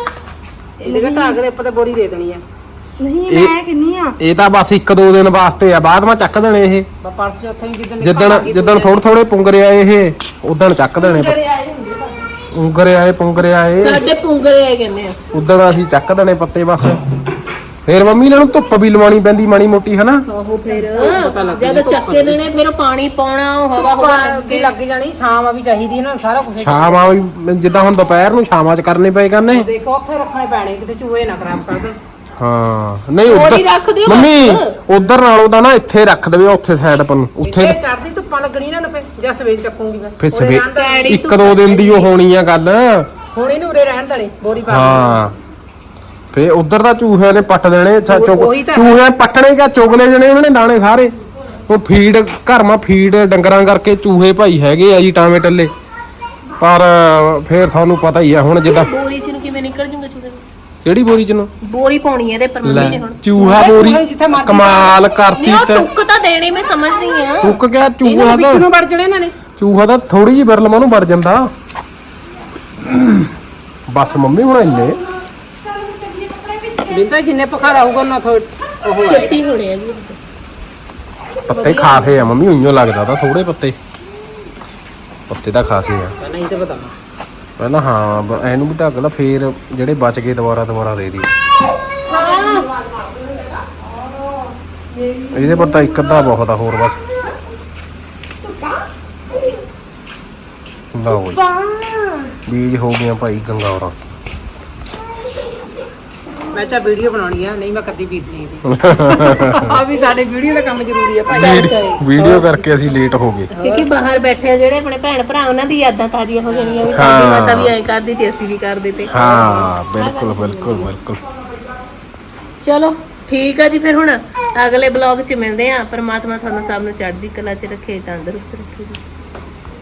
ਇਹਦੇ ਕਾ ਢਾਕ ਦੇ ਉੱਪਰ ਤੇ ਬੋਰੀ ਦੇ ਦੇਣੀ ਆ। ਨਹੀਂ ਇਹ- ਮੈਂ ਕਿੰਨੀ ਆ? ਇਹ ਤਾਂ ਬਸ ਇੱਕ ਦੋ ਦਿਨ ਵਾਸਤੇ ਆ ਬਾਅਦ ਮੈਂ ਚੱਕ ਦੇਣੇ ਇਹ। ਪਰਸੋਂ ਉੱਥੇ ਜਿੱਦਣ ਜਿੱਦਣ ਜਿੱਦਣ ਥੋੜੇ ਥੋੜੇ ਪੁੰਗਰੇ ਆਏ ਇਹ ਉਦਣ ਚੱਕ ਦੇਣੇ ਘਰੇ ਆਏ ਹੁੰਦੇ ਸਾਡੇ। ਪੁੰਗਰੇ ਆਏ ਪੁੰਗਰੇ ਆਏ। ਸਾਡੇ ਪੁੰਗਰੇ ਆ ਕਹਿੰਦੇ ਆ। ਉਦਣ ਅਸੀਂ ਚੱਕ ਦੇਣੇ ਪੱਤੇ ਬਸ। ਫੇਰ ਮੰਮੀ ਇਹਨਾਂ ਨੂੰ ਧੁੱਪ ਵੀ ਲਵਾਉਣੀ ਪੈਂਦੀ ਮਾੜੀ ਮੋਟੀ ਹਨਾ? ਆਹੋ ਫਿਰ। ਜਦ ਚੱਕੇ ਦੇਣੇ ਫਿਰ ਉਹ ਪਾਣੀ ਪਾਉਣਾ ਉਹ ਹਵਾ ਹਵਾ ਲੱਗ। ਜਾਣੀ ਛਾਂ ਵੀ ਚਾਹੀਦੀ ਨਾ ਸਾਰਾ ਕੁਝ ਸ਼ਾਮਾਂ ਵੀ ਜਿੱਦਾਂ ਹੁਣ ਦੁਪਹਿਰ ਨੂੰ ਸ਼ਾਮਾਂ 'ਚ ਕਰਨੇ ਪਏ ਕਰਨੇ। ਦੇਖੋ ਉੱਥੇ ਰੱਖਣੇ ਪੈਣੇ ਕਿਤੇ ਚੂਹੇ ਨਾ ਖਰਾਬ ਕਰ ਦੇਣ। ਹਾਂ। ਨਹੀਂ ਉਧਰ ਹੀ ਰੱਖ ਦਿਓ ਮੰਮੀ। ਉਧਰ ਨਾਲੋਂ ਤਾਂ ਨਾ ਇੱਥੇ ਰੱਖ ਦੇਵੇ ਉੱਥੇ ਸਾਈਡ ਪਰ ਨੂੰ। ਉੱਥੇ ਇੱਥੇ ਚੜਦੀ ਧੁੱਪਾਂ ਲੱਗਣੀ ਨਾ ਨਪੇ ਜਾਂ ਸਵੇਰ ਚੱਕੂਗੀ ਮੈਂ। ਫਿਰ ਉਰੇ ਸਵੇ ਰਹਿਣ ਦੇਣੀ। ਪੈੜੀ ਇੱਕ ਦੋ ਦਿਨ ਦੀ ਉਹ ਹੋਣੀ ਆ ਗੱਲ। ਹੁਣ ਇਹਨੂੰ ਉਰੇ ਰਹਿਣ ਦੇਣੀ ਬੋਰੀ ਪਾ ਹਾਂ। ਫੇ ਉਧਰ ਤਾਂ ਚੂਹਿਆਂ ਨੇ ਪੱਟ ਦੇਣੇ। ਚੂਹਿਆਂ ਪੱਟਣੇ ਕਿਆ? ਚੁਗਲੇ ਜਣੇ ਉਹਨਾਂ ਨੇ ਦਾਣੇ ਸਾਰੇ। ਉਹ ਫੀਡ ਘਰ ਮਾ ਫੀਡ ਡੰਗਰਾਂ ਕਰਕੇ ਚੂਹੇ ਭਾਈ ਹੈਗੇ ਆ ਜੀ ਟਾਵੇਂ ਟੱਲੇ। ਪਰ ਫੇਰ ਤੁਹਾਨੂੰ ਪਤਾ ਹੀ ਆ ਹੁਣ ਜਿੱਦਾਂ ਬੋਰੀ ਚ ਨੂੰ ਕਿਵੇਂ ਨਿਕਲ ਜੂਗਾ ਚੂਹੇ? ਕਿਹੜੀ ਬੋਰੀ ਚ ਨੂੰ? ਬੋਰੀ ਪਾਉਣੀ ਇਹਦੇ ਪਰ ਮੰਮੀ ਨੇ ਹੁਣ। ਚੂਹਾ ਬੋਰੀ ਜਿੱਥੇ ਮਰਜ਼ੀ ਕਮਾਲ ਕਰਤੀ ਨਹੀਂ ਉਹ ਤੇ। ਟੁੱਕ ਤਾਂ ਦੇਣੀ ਮੈਂ ਸਮਝਦੀ ਆ ਟੁੱਕ ਗਿਆ ਚੂਹਾ ਤਾਂ ਨੂੰ ਵੜ ਜਣੇ ਇਹਨਾਂ ਨੇ? ਚੂਹਾ ਤਾਂ ਥੋੜੀ ਜਿਹੀ ਬਿਰਲਮਾਂ ਨੂੰ ਵੜ ਜਾਂਦਾ। ਬਸ ਮੰਮੀ ਹੁਣ ਇੰਨੇ। ਬਿੰਦਾ ਜਿੰਨੇ ਪਖਾਰ ਆਊਗਾ ਉਹਨਾਂ ਥੋ ਉਹ ਹੈ ਛੇਤੀ ਹੋਣੇ ਆ ਵੀ ਪੱਤੇ ਖਾਸੇ ਆ ਮੰਮੀ ਉਈਓ ਲੱਗਦਾ ਤਾਂ ਥੋੜੇ ਪੱਤੇ। ਪੱਤੇ ਤਾਂ ਖਾਸੇ ਆ। ਨਹੀਂ ਤੇ ਪਤਾ ਪਹਿਲਾਂ ਹਾਂ ਬ- ਇਹਨੂੰ ਵੀ ਢੱਕ ਲਾ ਫੇਰ ਜਿਹੜੇ ਬਚ ਗਏ ਦੁਬਾਰਾ ਦੁਬਾਰਾ ਦੇ ਦੀ ਇਹਦੇ ਪਰ ਤਾਂ ਇੱਕ ਅੱਧਾ ਬਹੁਤ ਆ ਹੋਰ ਬਸ। ਲਓ ਜੀ। ਬੀਜ ਹੋ ਗਿਆ ਭਾਈ ਗੰਗਾਵਰਾ। ਮੈਂ ਚਾ ਵੀਡੀਓ ਬਣਾਉਣੀ ਆ ਨਹੀਂ ਮੈਂ ਕਦੀ ਬੀਤਣੀ ਸੀ ਆ ਵੀ ਸਾਡੇ ਵੀਡੀਓ ਦਾ ਕੰਮ ਜ਼ਰੂਰੀ ਆ ਭਾਈ। ਵੀਡੀਓ ਕਰਕੇ ਅਸੀਂ ਲੇਟ ਹੋ ਗਏ। ਕਿਉਂਕਿ ਬਾਹਰ ਬੈਠੇ ਆ ਜਿਹੜੇ ਆਪਣੇ ਭੈਣ ਭਰਾ ਉਹਨਾਂ ਦੀ ਯਾਦਾਂ ਤਾਜ਼ੀਆਂ ਹੋ ਜਾਣੀਆਂ ਵੀ ਸਾਡੀ। ਮਾਤਾ ਵੀ ਐਂ ਕਰਦੀ ਤੇ ਅਸੀਂ ਵੀ ਕਰਦੇ ਤੇ। ਹਾਂ ਬਿਲਕੁਲ ਬਿਲਕੁਲ ਬਿਲਕੁਲ। ਚਲੋ ਠੀਕ ਆ ਜੀ ਫਿਰ ਹੁਣ। ਅਗਲੇ ਬਲੌਗ 'ਚ ਮਿਲਦੇ ਆ। ਪਰਮਾਤਮਾ ਤੁਹਾਨੂੰ ਸਭ ਨੂੰ ਚੜ੍ਹਦੀ ਕਲਾ 'ਚ ਰੱਖੇ ਤੰਦਰੁਸਤ ਰੱਖੇ। ਜੀ